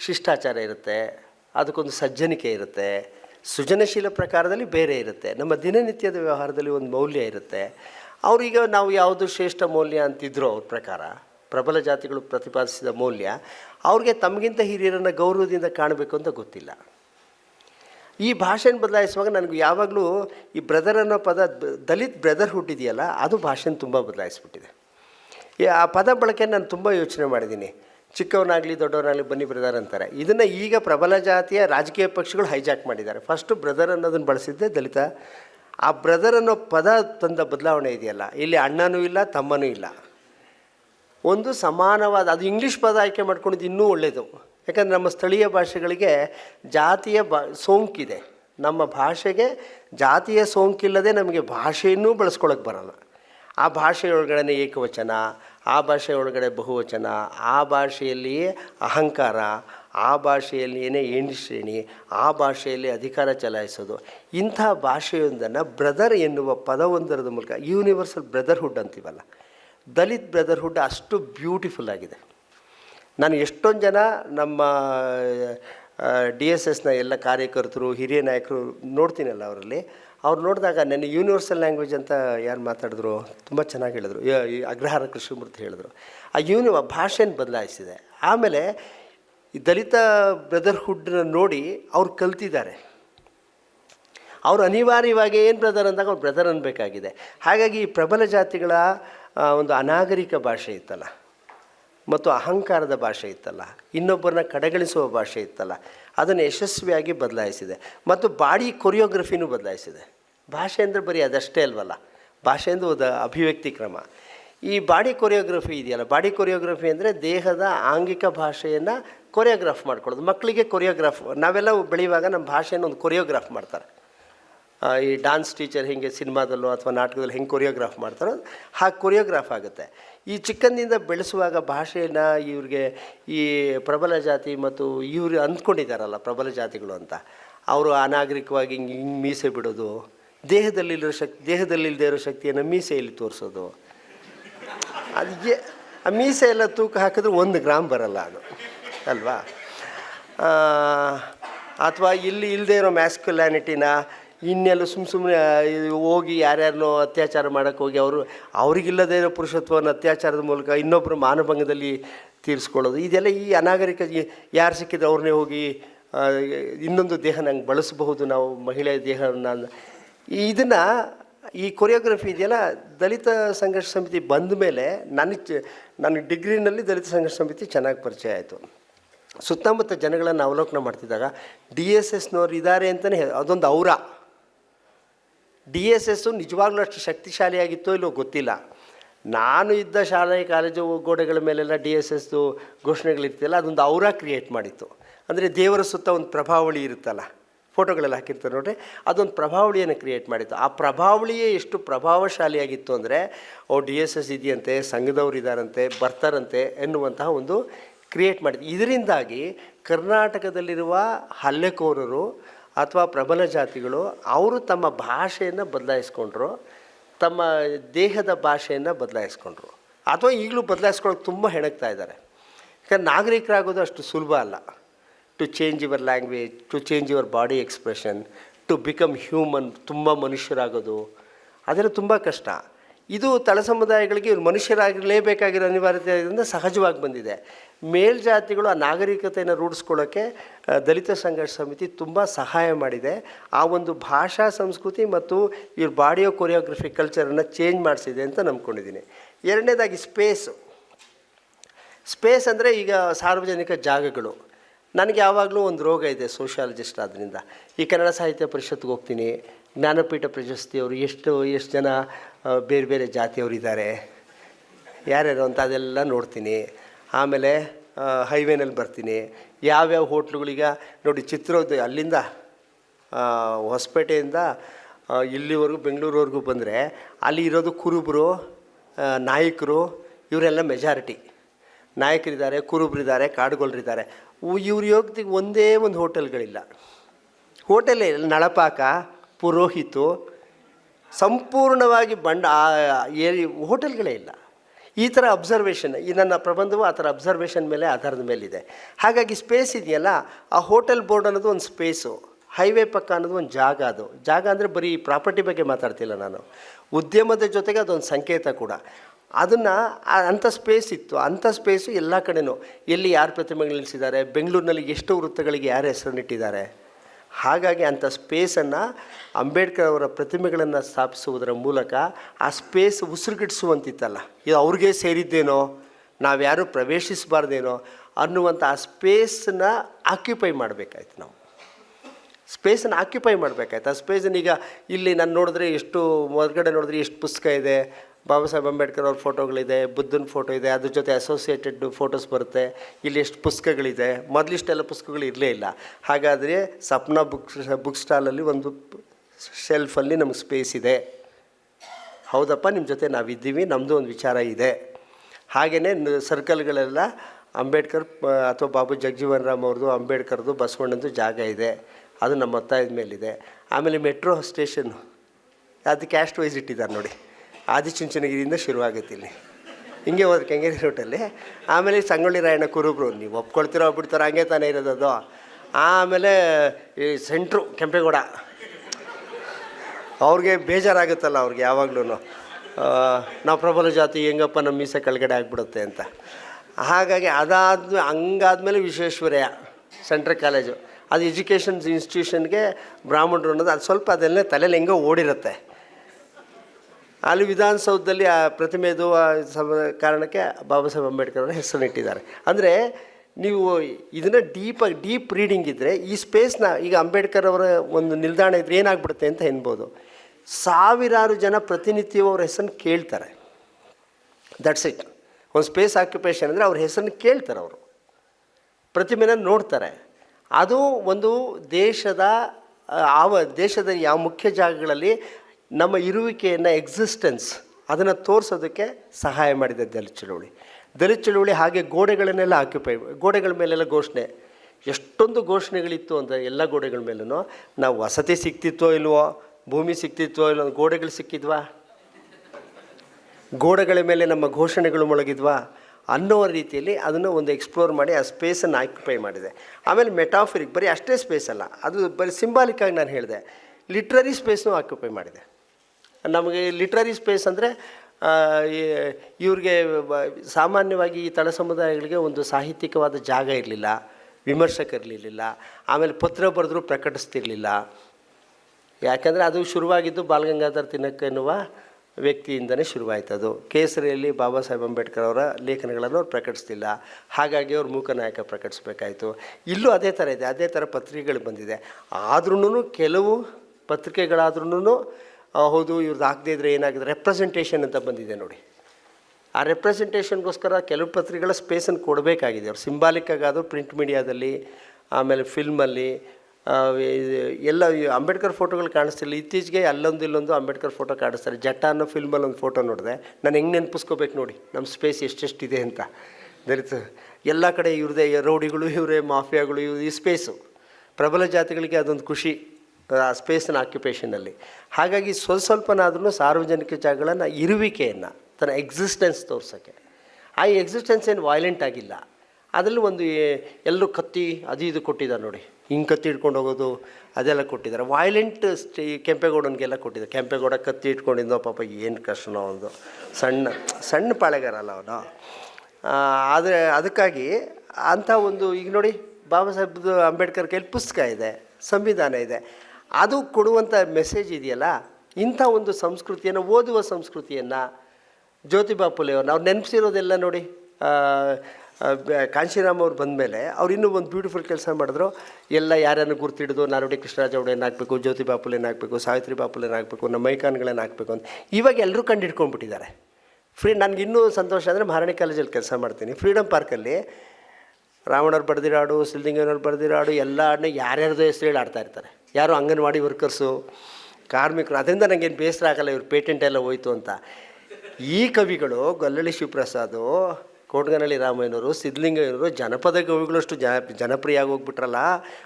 ಶಿಷ್ಟಾಚಾರ ಇರುತ್ತೆ, ಅದಕ್ಕೊಂದು ಸಜ್ಜನಿಕೆ ಇರುತ್ತೆ, ಸೃಜನಶೀಲ ಪ್ರಕಾರದಲ್ಲಿ ಬೇರೆ ಇರುತ್ತೆ, ನಮ್ಮ ದಿನನಿತ್ಯದ ವ್ಯವಹಾರದಲ್ಲಿ ಒಂದು ಮೌಲ್ಯ ಇರುತ್ತೆ. ಅವರೀಗ ನಾವು ಯಾವುದು ಶ್ರೇಷ್ಠ ಮೌಲ್ಯ ಅಂತಿದ್ರು ಅವ್ರ ಪ್ರಕಾರ, ಪ್ರಬಲ ಜಾತಿಗಳು ಪ್ರತಿಪಾದಿಸಿದ ಮೌಲ್ಯ ಅವ್ರಿಗೆ ತಮಗಿಂತ ಹಿರಿಯರನ್ನು ಗೌರವದಿಂದ ಕಾಣಬೇಕು ಅಂತ ಗೊತ್ತಿಲ್ಲ. ಈ ಭಾಷೆನ ಬದಲಾಯಿಸುವಾಗ ನನಗೆ ಯಾವಾಗಲೂ ಈ ಬ್ರದರ್ ಅನ್ನೋ ಪದ, ದಲಿತ್ ಬ್ರದರ್ಹುಡ್ ಇದೆಯಲ್ಲ, ಅದು ಭಾಷೆನ ತುಂಬ ಬದಲಾಯಿಸ್ಬಿಟ್ಟಿದೆ. ಆ ಪದ ಬಳಕೆ ನಾನು ತುಂಬ ಯೋಚನೆ ಮಾಡಿದ್ದೀನಿ. ಚಿಕ್ಕವನಾಗಲಿ, ದೊಡ್ಡವನಾಗಲಿ ಬನ್ನಿ ಬ್ರದರ್ ಅಂತಾರೆ. ಇದನ್ನು ಈಗ ಪ್ರಬಲ ಜಾತಿಯ ರಾಜಕೀಯ ಪಕ್ಷಗಳು ಹೈಜಾಕ್ ಮಾಡಿದ್ದಾರೆ. ಫಸ್ಟು ಬ್ರದರ್ ಅನ್ನೋದನ್ನು ಬಳಸಿದ್ದೆ ದಲಿತ. ಆ ಬ್ರದರ್ ಅನ್ನೋ ಪದ ತಂದ ಬದಲಾವಣೆ ಇದೆಯಲ್ಲ. ಇಲ್ಲಿ ಅಣ್ಣನೂ ಇಲ್ಲ, ತಮ್ಮನೂ ಇಲ್ಲ. ಒಂದು ಸಮಾನವಾದ, ಅದು ಇಂಗ್ಲೀಷ್ ಪದ ಆಯ್ಕೆ ಮಾಡ್ಕೊಂಡಿದ್ದು ಇನ್ನೂ ಒಳ್ಳೆಯದು ಯಾಕಂದರೆ ನಮ್ಮ ಸ್ಥಳೀಯ ಭಾಷೆಗಳಿಗೆ ಜಾತಿಯ ಬಾ, ಸೋಂಕಿದೆ. ನಮ್ಮ ಭಾಷೆಗೆ ಜಾತಿಯ ಸೋಂಕಿಲ್ಲದೆ ನಮಗೆ ಭಾಷೆಯನ್ನು ಬಳಸ್ಕೊಳಕ್ಕೆ ಬರಲ್ಲ. ಆ ಭಾಷೆಯೊಳಗಡೆ ಏಕವಚನ, ಆ ಭಾಷೆಯೊಳಗಡೆ ಬಹುವಚನ, ಆ ಭಾಷೆಯಲ್ಲಿಯೇ ಅಹಂಕಾರ, ಆ ಭಾಷೆಯಲ್ಲಿಯೇ ಏಣಿ ಶ್ರೇಣಿ, ಆ ಭಾಷೆಯಲ್ಲಿ ಅಧಿಕಾರ ಚಲಾಯಿಸೋದು. ಇಂಥ ಭಾಷೆಯೊಂದನ್ನು ಬ್ರದರ್ ಎನ್ನುವ ಪದವೊಂದರದ ಮೂಲಕ, ಯೂನಿವರ್ಸಲ್ ಬ್ರದರ್ಹುಡ್ ಅಂತೀವಲ್ಲ ದಲಿತ್ ಬ್ರದರ್ಹುಡ್ ಅಷ್ಟು ಬ್ಯೂಟಿಫುಲ್ ಆಗಿದೆ. ನಾನು ಎಷ್ಟೊಂದು ಜನ ನಮ್ಮ ಡಿ ಎಸ್ ಎಸ್ನ ಎಲ್ಲ ಕಾರ್ಯಕರ್ತರು, ಹಿರಿಯ ನಾಯಕರು ನೋಡ್ತೀನಲ್ಲ ಅವರಲ್ಲಿ. ಅವ್ರು ನೋಡಿದಾಗ ನೆನ್ನೆ ಯೂನಿವರ್ಸಲ್ ಲ್ಯಾಂಗ್ವೇಜ್ ಅಂತ ಯಾರು ಮಾತಾಡಿದ್ರು, ತುಂಬ ಚೆನ್ನಾಗಿ ಹೇಳಿದ್ರು. ಅಗ್ರಹಾರ ಕೃಷ್ಣಮೂರ್ತಿ ಹೇಳಿದ್ರು. ಆ ಯೂನಿ ಭಾಷೆಯನ್ನು ಬದಲಾಯಿಸಿದೆ. ಆಮೇಲೆ ಈ ದಲಿತ ಬ್ರದರ್ಹುಡ್ನ ನೋಡಿ ಅವ್ರು ಕಲ್ತಿದ್ದಾರೆ. ಅವರು ಅನಿವಾರ್ಯವಾಗಿ ಏನು ಬ್ರದರ್ ಅಂದಾಗ ಅವ್ರು ಬ್ರದರ್ ಅನ್ನಬೇಕಾಗಿದೆ ಹಾಗಾಗಿ ಈ ಪ್ರಬಲ ಜಾತಿಗಳ ಒಂದು ಅನಾಗರಿಕ ಭಾಷೆ ಇತ್ತಲ್ಲ, ಮತ್ತು ಅಹಂಕಾರದ ಭಾಷೆ ಇತ್ತಲ್ಲ, ಇನ್ನೊಬ್ಬರನ್ನ ಕಡೆಗಣಿಸುವ ಭಾಷೆ ಇತ್ತಲ್ಲ, ಅದನ್ನು ಯಶಸ್ವಿಯಾಗಿ ಬದಲಾಯಿಸಿದೆ, ಮತ್ತು ಬಾಡಿ ಕೊರಿಯೋಗ್ರಫಿನೂ ಬದಲಾಯಿಸಿದೆ. ಭಾಷೆ ಅಂದರೆ ಬರೀ ಅದಷ್ಟೇ ಅಲ್ವಲ್ಲ, ಭಾಷೆ ಅಂದರೆ ಒಂದು ಅಭಿವ್ಯಕ್ತಿ ಕ್ರಮ. ಈ ಬಾಡಿ ಕೊರಿಯೋಗ್ರಫಿ ಇದೆಯಲ್ಲ, ಬಾಡಿ ಕೊರಿಯೋಗ್ರಫಿ ಅಂದರೆ ದೇಹದ ಆಂಗಿಕ ಭಾಷೆಯನ್ನು ಕೊರಿಯೋಗ್ರಾಫ್ ಮಾಡ್ಕೊಳ್ಳೋದು, ಮಕ್ಕಳಿಗೆ ಕೊರಿಯೋಗ್ರಾಫ್, ನಾವೆಲ್ಲ ಬೆಳೆಯುವಾಗ ನಮ್ಮ ಭಾಷೆಯನ್ನು ಒಂದು ಕೊರಿಯೋಗ್ರಾಫ್ ಮಾಡ್ತಾರೆ. ಈ ಡಾನ್ಸ್ ಟೀಚರ್ ಹೇಗೆ ಸಿನಿಮಾದಲ್ಲೋ ಅಥವಾ ನಾಟಕದಲ್ಲಿ ಹೆಂಗೆ ಕೊರಿಯೋಗ್ರಾಫ್ ಮಾಡ್ತಾರೋ ಹಾಗೆ ಕೊರಿಯೋಗ್ರಾಫ್ ಆಗುತ್ತೆ. ಈ ಚಿಕ್ಕಂದಿಂದ ಬೆಳೆಸುವಾಗ ಭಾಷೆಯನ್ನು ಇವ್ರಿಗೆ ಈ ಪ್ರಬಲ ಜಾತಿ ಮತ್ತು ಇವರು ಅಂದ್ಕೊಂಡಿದ್ದಾರಲ್ಲ ಪ್ರಬಲ ಜಾತಿಗಳು ಅಂತ. ಅವರು ಅನಾಗರಿಕವಾಗಿ ಹಿಂಗೆ ಹಿಂಗೆ ಮೀಸೆ ಬಿಡೋದು ದೇಹದಲ್ಲಿರೋ ಶಕ್ತಿ ದೇಹದಲ್ಲಿಲ್ಲದೆ ಇರೋ ಶಕ್ತಿಯನ್ನು ಮೀಸೆಯಲ್ಲಿ ತೋರಿಸೋದು. ಅದಕ್ಕೆ ಆ ಮೀಸೆ ಎಲ್ಲ ತೂಕ ಹಾಕಿದ್ರೆ ಒಂದು ಗ್ರಾಮ್ ಬರಲ್ಲ ಅದು, ಅಲ್ವಾ? ಅಥವಾ ಇಲ್ಲಿ ಇಲ್ಲದೆ ಇರೋ ಮ್ಯಾಸ್ಕ್ಯುಲ್ಯಾನಿಟಿನ ಇನ್ನೆಲ್ಲ ಸುಮ್ಮ ಸುಮ್ಮನೆ ಹೋಗಿ ಯಾರ್ಯಾರನ್ನೋ ಅತ್ಯಾಚಾರ ಮಾಡೋಕ್ಕೆ ಹೋಗಿ ಅವರು, ಅವರಿಗಿಲ್ಲದೇ ಇರೋ ಪುರುಷತ್ವವನ್ನು ಅತ್ಯಾಚಾರದ ಮೂಲಕ ಇನ್ನೊಬ್ಬರು ಮಾನಭಂಗದಲ್ಲಿ ತೀರಿಸ್ಕೊಳ್ಳೋದು. ಇದೆಲ್ಲ ಈ ಅನಾಗರಿಕ ಯಾರು ಸಿಕ್ಕಿದ್ರೆ ಅವ್ರನ್ನೇ ಹೋಗಿ ಇನ್ನೊಂದು ದೇಹ ನಂಗೆ ಬಳಸಬಹುದು ನಾವು ಮಹಿಳೆಯ ದೇಹವನ್ನು ಇದನ್ನು ಈ ಕೊರಿಯೋಗ್ರಫಿ ಇದೆಯಲ್ಲ, ದಲಿತ ಸಂಘರ್ಷ ಸಮಿತಿ ಬಂದ ಮೇಲೆ ನನಗೆ ನನಗೆ ಡಿಗ್ರಿನಲ್ಲಿ ದಲಿತ ಸಂಘರ್ಷ ಸಮಿತಿ ಚೆನ್ನಾಗಿ ಪರಿಚಯ ಆಯಿತು. ಸುತ್ತಮುತ್ತ ಜನಗಳನ್ನು ಅವಲೋಕನ ಮಾಡ್ತಿದ್ದಾಗ ಡಿ ಎಸ್ ಎಸ್ನವ್ರು ಇದ್ದಾರೆ ಅಂತಲೇ ಅದೊಂದು ಔರ ಡಿ ಎಸ್ ಎಸ್ಸು ನಿಜವಾಗ್ಲೂ ಅಷ್ಟು ಶಕ್ತಿಶಾಲಿಯಾಗಿತ್ತೋ ಇಲ್ಲೋ ಗೊತ್ತಿಲ್ಲ. ನಾನು ಇದ್ದ ಶಾಲೆ, ಕಾಲೇಜು ಗೋಡೆಗಳ ಮೇಲೆಲ್ಲ ಡಿ ಎಸ್ ಎಸ್ದು ಘೋಷಣೆಗಳಿರ್ತಿಲ್ಲ ಅದೊಂದು ಅವರ ಕ್ರಿಯೇಟ್ ಮಾಡಿತ್ತು. ಅಂದರೆ ದೇವರ ಸುತ್ತ ಒಂದು ಪ್ರಭಾವಳಿ ಇರುತ್ತಲ್ಲ, ಫೋಟೋಗಳೆಲ್ಲ ಹಾಕಿರ್ತಾರೆ ನೋಡ್ರಿ, ಅದೊಂದು ಪ್ರಭಾವಳಿಯನ್ನು ಕ್ರಿಯೇಟ್ ಮಾಡಿತ್ತು. ಆ ಪ್ರಭಾವಳಿಯೇ ಎಷ್ಟು ಪ್ರಭಾವಶಾಲಿಯಾಗಿತ್ತು ಅಂದರೆ, ಓ, ಡಿ ಎಸ್ ಎಸ್ ಇದೆಯಂತೆ, ಸಂಘದವ್ರು ಇದ್ದಾರಂತೆ ಬರ್ತಾರಂತೆ ಎನ್ನುವಂತಹ ಒಂದು ಕ್ರಿಯೇಟ್ ಮಾಡಿತ್ತು. ಇದರಿಂದಾಗಿ ಕರ್ನಾಟಕದಲ್ಲಿರುವ ಹಲ್ಲೆಕೋರರು ಅಥವಾ ಪ್ರಬಲ ಜಾತಿಗಳು, ಅವರು ತಮ್ಮ ಭಾಷೆಯನ್ನು ಬದಲಾಯಿಸ್ಕೊಂಡ್ರು, ತಮ್ಮ ದೇಹದ ಭಾಷೆಯನ್ನು ಬದಲಾಯಿಸ್ಕೊಂಡ್ರು. ಅಥವಾ ಈಗಲೂ ಬದಲಾಯಿಸ್ಕೊಳ್ಳೋಕೆ ತುಂಬ ಹೆಣಗ್ತಾ ಇದ್ದಾರೆ. ಯಾಕಂದ್ರೆ ನಾಗರಿಕರಾಗೋದು ಅಷ್ಟು ಸುಲಭ ಅಲ್ಲ. To change your language to change your body expression to become human ತುಂಬ ಮನುಷ್ಯರಾಗೋದು, ಅದೆಲ್ಲ ತುಂಬ ಕಷ್ಟ. ಇದು ತಳ ಸಮುದಾಯಗಳಿಗೆ ಇವ್ರು ಮನುಷ್ಯರಾಗಿರಲೇಬೇಕಾಗಿರೋ ಅನಿವಾರ್ಯತೆ ಇದರಿಂದ ಸಹಜವಾಗಿ ಬಂದಿದೆ. ಮೇಲ್ಜಾತಿಗಳು ಆ ನಾಗರಿಕತೆಯನ್ನು ರೂಢಿಸ್ಕೊಳ್ಳೋಕ್ಕೆ ದಲಿತ ಸಂಘರ್ಷ ಸಮಿತಿ ತುಂಬ ಸಹಾಯ ಮಾಡಿದೆ. ಆ ಒಂದು ಭಾಷಾ ಸಂಸ್ಕೃತಿ ಮತ್ತು ಇವ್ರ ಬಾಡಿಯೋ ಕೊರಿಯೋಗ್ರಫಿ ಕಲ್ಚರನ್ನು ಚೇಂಜ್ ಮಾಡಿಸಿದೆ ಅಂತ ನಂಬ್ಕೊಂಡಿದ್ದೀನಿ. ಎರಡನೇದಾಗಿ ಸ್ಪೇಸ್. ಸ್ಪೇಸ್ ಅಂದರೆ ಈಗ ಸಾರ್ವಜನಿಕ ಜಾಗಗಳು. ನನಗೆ ಯಾವಾಗಲೂ ಒಂದು ರೋಗ ಇದೆ ಸೋಷಿಯಾಲಜಿಸ್ಟ್ ಆದ್ದರಿಂದ ಈ ಕನ್ನಡ ಸಾಹಿತ್ಯ ಪರಿಷತ್ಗೆ ಹೋಗ್ತೀನಿ. ಜ್ಞಾನಪೀಠ ಪ್ರಶಸ್ತಿಯವರು ಎಷ್ಟು ಎಷ್ಟು ಜನ ಬೇರೆ ಬೇರೆ ಜಾತಿಯವರಿದ್ದಾರೆ. ಯಾರ್ಯಾರು ಅಂತ ಅದೆಲ್ಲ ನೋಡ್ತೀನಿ. ಆಮೇಲೆ ಹೈವೇನಲ್ಲಿ ಬರ್ತೀನಿ. ಯಾವ್ಯಾವ ಹೋಟ್ಲುಗಳೀಗ, ನೋಡಿ ಚಿತ್ರೋದ ಅಲ್ಲಿಂದ ಹೊಸಪೇಟೆಯಿಂದ ಇಲ್ಲಿವರೆಗೂ ಬೆಂಗಳೂರವರೆಗೂ ಬಂದರೆ, ಅಲ್ಲಿ ಇರೋದು ಕುರುಬರು ನಾಯಕರು, ಇವರೆಲ್ಲ ಮೆಜಾರಿಟಿ. ನಾಯಕರಿದ್ದಾರೆ, ಕುರುಬರಿದ್ದಾರೆ ಕಾಡುಗೊಳರಿದ್ದಾರೆ ಇವ್ರ ಯೋಗ್ತಿಗೆ ಒಂದೇ ಒಂದು ಹೋಟೆಲ್ಗಳಿಲ್ಲ. ಹೋಟೆಲೇ ನಳಪಾಕ, ಪುರೋಹಿತು, ಸಂಪೂರ್ಣವಾಗಿ ಬಂಡ ಏರಿ, ಹೋಟೆಲ್ಗಳೇ ಇಲ್ಲ. ಈ ಥರ ಅಬ್ಸರ್ವೇಷನ್ ಈ ನನ್ನ ಪ್ರಬಂಧವು ಆ ಥರ ಅಬ್ಸರ್ವೇಷನ್ ಮೇಲೆ ಆಧಾರದ ಮೇಲಿದೆ. ಹಾಗಾಗಿ ಸ್ಪೇಸ್ ಇದೆಯಲ್ಲ, ಆ ಹೋಟೆಲ್ ಬೋರ್ಡ್ ಅನ್ನೋದು ಒಂದು ಸ್ಪೇಸು ಹೈವೇ ಪಕ್ಕ ಅನ್ನೋದು ಒಂದು ಜಾಗ ಅದು. ಜಾಗ ಅಂದರೆ ಬರೀ ಪ್ರಾಪರ್ಟಿ ಬಗ್ಗೆ ಮಾತಾಡ್ತಿಲ್ಲ ನಾನು. ಉದ್ಯಮದ ಜೊತೆಗೆ ಅದೊಂದು ಸಂಕೇತ ಕೂಡ. ಅದನ್ನು ಅಂಥ ಸ್ಪೇಸ್ ಇತ್ತು. ಅಂಥ ಸ್ಪೇಸು ಎಲ್ಲ ಕಡೆನೂ. ಎಲ್ಲಿ ಯಾರು ಪ್ರತಿಮೆಗಳು ನಿಲ್ಲಿಸಿದ್ದಾರೆ? ಬೆಂಗಳೂರಿನಲ್ಲಿ ಎಷ್ಟು ವೃತ್ತಗಳಿಗೆ ಯಾರು ಹೆಸರನ್ನಿಟ್ಟಿದ್ದಾರೆ? ಹಾಗಾಗಿ ಅಂಥ ಸ್ಪೇಸನ್ನು ಅಂಬೇಡ್ಕರ್ ಅವರ ಪ್ರತಿಮೆಗಳನ್ನು ಸ್ಥಾಪಿಸುವುದರ ಮೂಲಕ ಆ ಸ್ಪೇಸ್ ಉಸಿರುಗಿಡಿಸುವಂತಿತ್ತಲ್ಲ ಇದು ಅವ್ರಿಗೆ ಸೇರಿದ್ದೇನೋ, ನಾವ್ಯಾರೂ ಪ್ರವೇಶಿಸಬಾರ್ದೇನೋ ಅನ್ನುವಂಥ ಆ ಸ್ಪೇಸನ್ನ ಆಕ್ಯುಪೈ ಮಾಡಬೇಕಾಯ್ತು ನಾವು. ಸ್ಪೇಸನ್ನು ಆಕ್ಯುಪೈ ಮಾಡಬೇಕಾಯ್ತು. ಆ ಸ್ಪೇಸನ್ನು ಈಗ ಇಲ್ಲಿ ನಾನು ನೋಡಿದ್ರೆ ಎಷ್ಟು ಹೊರಗಡೆ ನೋಡಿದ್ರೆ ಎಷ್ಟು ಪುಸ್ತಕ ಇದೆ ಬಾಬಾ ಸಾಹೇಬ್ ಅಂಬೇಡ್ಕರ್ ಅವ್ರ ಫೋಟೋಗಳಿದೆ, ಬುದ್ಧನ ಫೋಟೋ ಇದೆ, ಅದ್ರ ಜೊತೆ ಅಸೋಸಿಯೇಟೆಡ್ ಫೋಟೋಸ್ ಬರುತ್ತೆ. ಇಲ್ಲಿ ಎಷ್ಟು ಪುಸ್ತಕಗಳಿದೆ, ಮೊದಲಿಷ್ಟೆಲ್ಲ ಪುಸ್ತಕಗಳು ಇರಲೇ ಇಲ್ಲ. ಹಾಗಾದರೆ ಸಪ್ನಾ ಬುಕ್ ಬುಕ್ ಸ್ಟಾಲಲ್ಲಿ ಒಂದು ಶೆಲ್ಫಲ್ಲಿ ನಮ್ಗೆ ಸ್ಪೇಸ್ ಇದೆ. ಹೌದಪ್ಪ ನಿಮ್ಮ ಜೊತೆ ನಾವಿದ್ದೀವಿ ನಮ್ಮದು ಒಂದು ವಿಚಾರ ಇದೆ. ಹಾಗೆಯೇ ಸರ್ಕಲ್ಗಳೆಲ್ಲ ಅಂಬೇಡ್ಕರ್ ಅಥವಾ ಬಾಬು ಜಗಜೀವನ್ ರಾಮ್ ಅವ್ರದ್ದು, ಅಂಬೇಡ್ಕರ್ದು ಬಸವಣ್ಣಂದು ಜಾಗ ಇದೆ. ಅದು ನಮ್ಮ ಒತ್ತಾಯದ ಮೇಲಿದೆ. ಆಮೇಲೆ ಮೆಟ್ರೋ ಸ್ಟೇಷನ್ ಅದು ಕ್ಯಾಸ್ಟ್ ವೈಸ್ ಇಟ್ಟಿದ್ದಾರೆ ನೋಡಿ. ಆದಿಚುಂಚನಗಿರಿಯಿಂದ ಶುರುವಾಗುತ್ತೆ ಇಲ್ಲಿ ಹಿಂಗೆ ಹೋದ್ರೆ ಕೆಂಗೇರಿ ರೂಟಲ್ಲಿ ಆಮೇಲೆ ಸಂಗೊಳ್ಳಿ ರಾಯಣ್ಣ ಕುರುಬ್ರು, ನೀವು ಒಪ್ಕೊಳ್ತಿರೋ ಬಿಡ್ತಾರೋ ಹಂಗೆ ತಾನೇ ಇರೋದದು ಆಮೇಲೆ ಈ ಸೆಂಟ್ರು ಕೆಂಪೇಗೌಡ. ಅವ್ರಿಗೆ ಬೇಜಾರಾಗುತ್ತಲ್ಲ ಅವ್ರಿಗೆ ಯಾವಾಗ್ಲೂ ನಾವು ಪ್ರಬಲ ಜಾತಿ ಹೆಂಗಪ್ಪ ನಮ್ಮ ಮೀಸೆ ಕೆಳಗಡೆ ಆಗಿಬಿಡುತ್ತೆ ಅಂತ. ಹಾಗಾಗಿ ಅದಾದ ಹಂಗಾದ್ಮೇಲೆ ವಿಶ್ವೇಶ್ವರಯ್ಯ ಸೆಂಟ್ರಲ್ ಕಾಲೇಜು. ಅದು ಎಜುಕೇಷನ್ಸ್ ಇನ್ಸ್ಟಿಟ್ಯೂಷನ್ಗೆ ಬ್ರಾಹ್ಮಣರು ಅನ್ನೋದು ಅದು ಸ್ವಲ್ಪ ಅದೆಲ್ಲ ತಲೆಯಲ್ಲಿ ಹೆಂಗೋ ಓಡಿರುತ್ತೆ. ಅಲ್ಲಿ ವಿಧಾನಸೌಧದಲ್ಲಿ ಆ ಪ್ರತಿಮೆದು ಸಮ ಕಾರಣಕ್ಕೆ ಬಾಬಾ ಸಾಹೇಬ್ ಅಂಬೇಡ್ಕರ್ ಅವರ ಹೆಸರನ್ನು ಇಟ್ಟಿದ್ದಾರೆ. ಅಂದರೆ ನೀವು ಇದನ್ನು ಡೀಪಾಗಿ ಡೀಪ್ ರೀಡಿಂಗ್ ಇದ್ದರೆ ಈ ಸ್ಪೇಸ್ನ ಈಗ ಅಂಬೇಡ್ಕರ್ ಅವರ ಒಂದು ನಿಲ್ದಾಣ ಇದ್ರೆ ಏನಾಗ್ಬಿಡುತ್ತೆ ಅಂತ ಎನ್ಬೋದು ಸಾವಿರಾರು ಜನ ಪ್ರತಿನಿತ್ಯವೂ ಅವ್ರ ಹೆಸರನ್ನು ಕೇಳ್ತಾರೆ. ದಟ್ಸ್ ಇಟ್ ಒಂದು ಸ್ಪೇಸ್ ಆಕ್ಯುಪೇಷನ್ ಅಂದರೆ ಅವ್ರ ಹೆಸರನ್ನು ಕೇಳ್ತಾರೆ ಅವರು. ಪ್ರತಿಮೆನ ನೋಡ್ತಾರೆ. ಅದು ಒಂದು ದೇಶದ ಆವ, ದೇಶದ ಯಾವ ಮುಖ್ಯ ಜಾಗಗಳಲ್ಲಿ ನಮ್ಮ ಇರುವಿಕೆಯನ್ನು ಎಕ್ಸಿಸ್ಟೆನ್ಸ್ ಅದನ್ನು ತೋರಿಸೋದಕ್ಕೆ ಸಹಾಯ ಮಾಡಿದೆ ದಲಿತ ಚಳುವಳಿ. ದಲಿತ ಚಳುವಳಿ ಹಾಗೆ ಗೋಡೆಗಳನ್ನೆಲ್ಲ ಆಕ್ಯುಪೈ ಗೋಡೆಗಳ ಮೇಲೆಲ್ಲ ಘೋಷಣೆ. ಎಷ್ಟೊಂದು ಘೋಷಣೆಗಳಿತ್ತು ಅಂದರೆ ಎಲ್ಲ ಗೋಡೆಗಳ ಮೇಲೂ ನಾವು ವಸತಿ ಸಿಕ್ತಿತ್ತೋ ಇಲ್ವೋ, ಭೂಮಿ ಸಿಕ್ತಿತ್ತೋ ಇಲ್ಲೋ ಗೋಡೆಗಳು ಸಿಕ್ಕಿದ್ವಾ? ಗೋಡೆಗಳ ಮೇಲೆ ನಮ್ಮ ಘೋಷಣೆಗಳು ಮೊಳಗಿದ್ವಾ? ಅನ್ನೋ ರೀತಿಯಲ್ಲಿ ಅದನ್ನು ಒಂದು ಎಕ್ಸ್ಪ್ಲೋರ್ ಮಾಡಿ ಆ ಸ್ಪೇಸನ್ನು ಆಕ್ಯುಪೈ ಮಾಡಿದೆ. ಆಮೇಲೆ ಮೆಟಾಫರಿಕ್ ಬರೀ ಅಷ್ಟೇ ಸ್ಪೇಸ್ ಅಲ್ಲ, ಅದು ಬರೀ ಸಿಂಬಾಲಿಕ್ಕಾಗಿ ನಾನು ಹೇಳಿದೆ. ಲಿಟ್ರರಿ ಸ್ಪೇಸ್ನೂ ಆಕ್ಯುಪೈ ಮಾಡಿದೆ. ನಮಗೆ ಲಿಟ್ರರಿ ಸ್ಪೇಸ್ ಅಂದರೆ ಇವ್ರಿಗೆ ಸಾಮಾನ್ಯವಾಗಿ ಈ ತಳ ಸಮುದಾಯಗಳಿಗೆ ಒಂದು ಸಾಹಿತ್ಯಿಕವಾದ ಜಾಗ ಇರಲಿಲ್ಲ ವಿಮರ್ಶಕರಿರಲಿಲ್ಲ ಆಮೇಲೆ ಪತ್ರ ಬರೆದ್ರು ಪ್ರಕಟಿಸ್ತಿರ್ಲಿಲ್ಲ. ಯಾಕಂದರೆ ಅದು ಶುರುವಾಗಿದ್ದು ಬಾಲಗಂಗಾಧರ್ ತಿಲಕ್ ಎನ್ನುವ ವ್ಯಕ್ತಿಯಿಂದನೇ ಶುರುವಾಯಿತು ಅದು ಕೇಸರಿಯಲ್ಲಿ ಬಾಬಾ ಸಾಹೇಬ್ ಅಂಬೇಡ್ಕರ್ ಅವರ ಲೇಖನಗಳನ್ನು ಅವ್ರು ಪ್ರಕಟಿಸ್ತಿಲ್ಲ. ಹಾಗಾಗಿ ಅವ್ರು ಮೂಕನಾಯಕ ಪ್ರಕಟಿಸ್ಬೇಕಾಯಿತು. ಇಲ್ಲೂ ಅದೇ ಥರ ಇದೆ, ಅದೇ ಥರ ಪತ್ರಿಕೆಗಳು ಬಂದಿದೆ. ಆದ್ರೂ ಕೆಲವು ಪತ್ರಿಕೆಗಳಾದ್ರೂ ಹೌದು ಇವ್ರದ್ದು ಆಗದೇ ಇದ್ರೆ ಏನಾಗಿದೆ? ರೆಪ್ರೆಸೆಂಟೇಷನ್ ಅಂತ ಬಂದಿದೆ ನೋಡಿ. ಆ ರೆಪ್ರೆಸೆಂಟೇಷನ್ಗೋಸ್ಕರ ಕೆಲವು ಪತ್ರಿಕೆಗಳ ಸ್ಪೇಸನ್ನು ಕೊಡಬೇಕಾಗಿದೆ. ಅವ್ರು ಸಿಂಬಾಲಿಕ್ಕಾಗಾದರೂ ಪ್ರಿಂಟ್ ಮೀಡಿಯಾದಲ್ಲಿ ಆಮೇಲೆ ಫಿಲ್ಮಲ್ಲಿ ಎಲ್ಲ ಅಂಬೇಡ್ಕರ್ ಫೋಟೋಗಳು ಕಾಣಿಸ್ತಿಲ್ಲ. ಇತ್ತೀಚೆಗೆ ಅಲ್ಲೊಂದು ಇಲ್ಲೊಂದು ಅಂಬೇಡ್ಕರ್ ಫೋಟೋ ಕಾಣಿಸ್ತಾರೆ. ಜಟ ಅನ್ನೋ ಫಿಲ್ಮಲ್ಲಿ ಒಂದು ಫೋಟೋ ನೋಡಿದೆ. ನಾನು ಹೆಂಗೆ ನೆನಪಿಸ್ಕೋಬೇಕು ನೋಡಿ. ನಮ್ಮ ಸ್ಪೇಸ್ ಎಷ್ಟೆಷ್ಟಿದೆ ಅಂತ. ದಲಿತ ಎಲ್ಲ ಕಡೆ ಇವ್ರದೇ, ರೌಡಿಗಳು ಇವರೇ, ಮಾಫಿಯಾಗಳು ಇವ್ರದ್ದು ಈ ಸ್ಪೇಸು ಪ್ರಬಲ ಜಾತಿಗಳಿಗೆ ಅದೊಂದು ಖುಷಿ. ಸ್ಪೇಸ್ನ ಆಕ್ಯುಪೇಷನಲ್ಲಿ ಹಾಗಾಗಿ ಸ್ವಲ್ಪ ಸ್ವಲ್ಪನಾದ್ರೂ ಸಾರ್ವಜನಿಕ ಜಾಗಗಳನ್ನು ಇರುವಿಕೆಯನ್ನು, ತನ್ನ ಎಕ್ಸಿಸ್ಟೆನ್ಸ್ ತೋರ್ಸೋಕ್ಕೆ. ಆ ಎಕ್ಸಿಸ್ಟೆನ್ಸ್ ಏನು ವೈಲೆಂಟ್ ಆಗಿಲ್ಲ. ಅದರಲ್ಲಿ ಒಂದು ಎಲ್ಲರೂ ಕತ್ತಿ ಅದು ಇದು ಕೊಟ್ಟಿದ್ದಾರೆ ನೋಡಿ. ಹಿಂಗೆ ಕತ್ತಿ ಇಟ್ಕೊಂಡು ಹೋಗೋದು, ಅದೆಲ್ಲ ಕೊಟ್ಟಿದ್ದಾರೆ ವೈಲೆಂಟ್ ಸ್ಟೇ, ಕೆಂಪೇಗೌಡನಿಗೆಲ್ಲ ಕೊಟ್ಟಿದ್ದಾರೆ ಕೆಂಪೇಗೌಡ ಕತ್ತಿ ಇಟ್ಕೊಂಡಿದ್ದೋ ಪಾಪ ಏನು ಕಷ್ಟನೋ ಒಂದು. ಸಣ್ಣ ಸಣ್ಣ ಪಾಳೆಗಾರ ಅಲ್ಲ ಅವನು ಆದರೆ ಅದಕ್ಕಾಗಿ ಅಂಥ ಒಂದು, ಈಗ ನೋಡಿ, ಬಾಬಾ ಸಾಹೇಬ್ದು ಅಂಬೇಡ್ಕರ್ ಕೈಲಿ ಪುಸ್ತಕ ಇದೆ, ಸಂವಿಧಾನ ಇದೆ. ಅದು ಕೊಡುವಂಥ ಮೆಸೇಜ್ ಇದೆಯಲ್ಲ? ಇಂಥ ಒಂದು ಸಂಸ್ಕೃತಿಯನ್ನು, ಓದುವ ಸಂಸ್ಕೃತಿಯನ್ನು ಜ್ಯೋತಿಬಾ ಫುಲೆ ಅವ್ರನ್ನ ಅವ್ರು ನೆನಪಿಸಿರೋದೆಲ್ಲ ನೋಡಿ ಕಾಂಶಿರಾಮ್ ಅವ್ರು ಬಂದಮೇಲೆ ಅವ್ರು ಇನ್ನೂ ಒಂದು ಬ್ಯೂಟಿಫುಲ್ ಕೆಲಸ ಮಾಡಿದ್ರು. ಎಲ್ಲ ಯಾರನ್ನು ಗುರ್ತಿಡಿದು ನಾಲ್ವಡಿ ಕೃಷ್ಣರಾಜ ಅವಡೇನು ಹಾಕಬೇಕು ಜ್ಯೋತಿ ಪುಲೇನ ಹಾಕಬೇಕು ಸಾವಿತ್ರಿ ಬಾಪುಲೇನ ಹಾಕಬೇಕು ನಮ್ಮ ಮೈಕಾನ್ಗಳೇನು ಹಾಕಬೇಕು ಅಂತ. ಇವಾಗ ಎಲ್ಲರೂ ಕಂಡು ಹಿಡ್ಕೊಂಡ್ಬಿಟ್ಟಿದ್ದಾರೆ ಫ್ರೀ, ನನಗೆ ಇನ್ನೂ ಸಂತೋಷ ಅಂದರೆ ಮಹಾರಾಣಿ ಕಾಲೇಜಲ್ಲಿ ಕೆಲಸ ಮಾಡ್ತೀನಿ. ಫ್ರೀಡಮ್ ಪಾರ್ಕಲ್ಲಿ ರಾವಣವ್ರು ಬರೆದಿರಾಡು ಸಿಲ್ದಿಂಗನವ್ರು ಬರೆದಿರಾಡು ಎಲ್ಲ ಹಾಡನ್ನ ಯಾರ್ಯಾರ್ದು ಹೆಸರು ಹೇಳಿ ಆಡ್ತಾ ಇರ್ತಾರೆ. ಯಾರು ಅಂಗನವಾಡಿ ವರ್ಕರ್ಸು, ಕಾರ್ಮಿಕರು, ಅದರಿಂದ ನನಗೇನು ಬೇಸರ ಆಗಲ್ಲ ಇವ್ರು ಪೇಟೆಂಟ್ ಎಲ್ಲ ಹೋಯ್ತು ಅಂತ. ಈ ಕವಿಗಳು ಗೊಲ್ಲಳ್ಳಿ ಶಿವಪ್ರಸಾದು, ಕೋಟ್ಗನಹಳ್ಳಿ ರಾಮಯ್ಯನವರು, ಸಿದ್ಧಲಿಂಗಯ್ಯನವರು ಜನಪದ ಕವಿಗಳಷ್ಟು ಜನ ಜನಪ್ರಿಯ ಹೋಗ್ಬಿಟ್ರಲ್ಲ,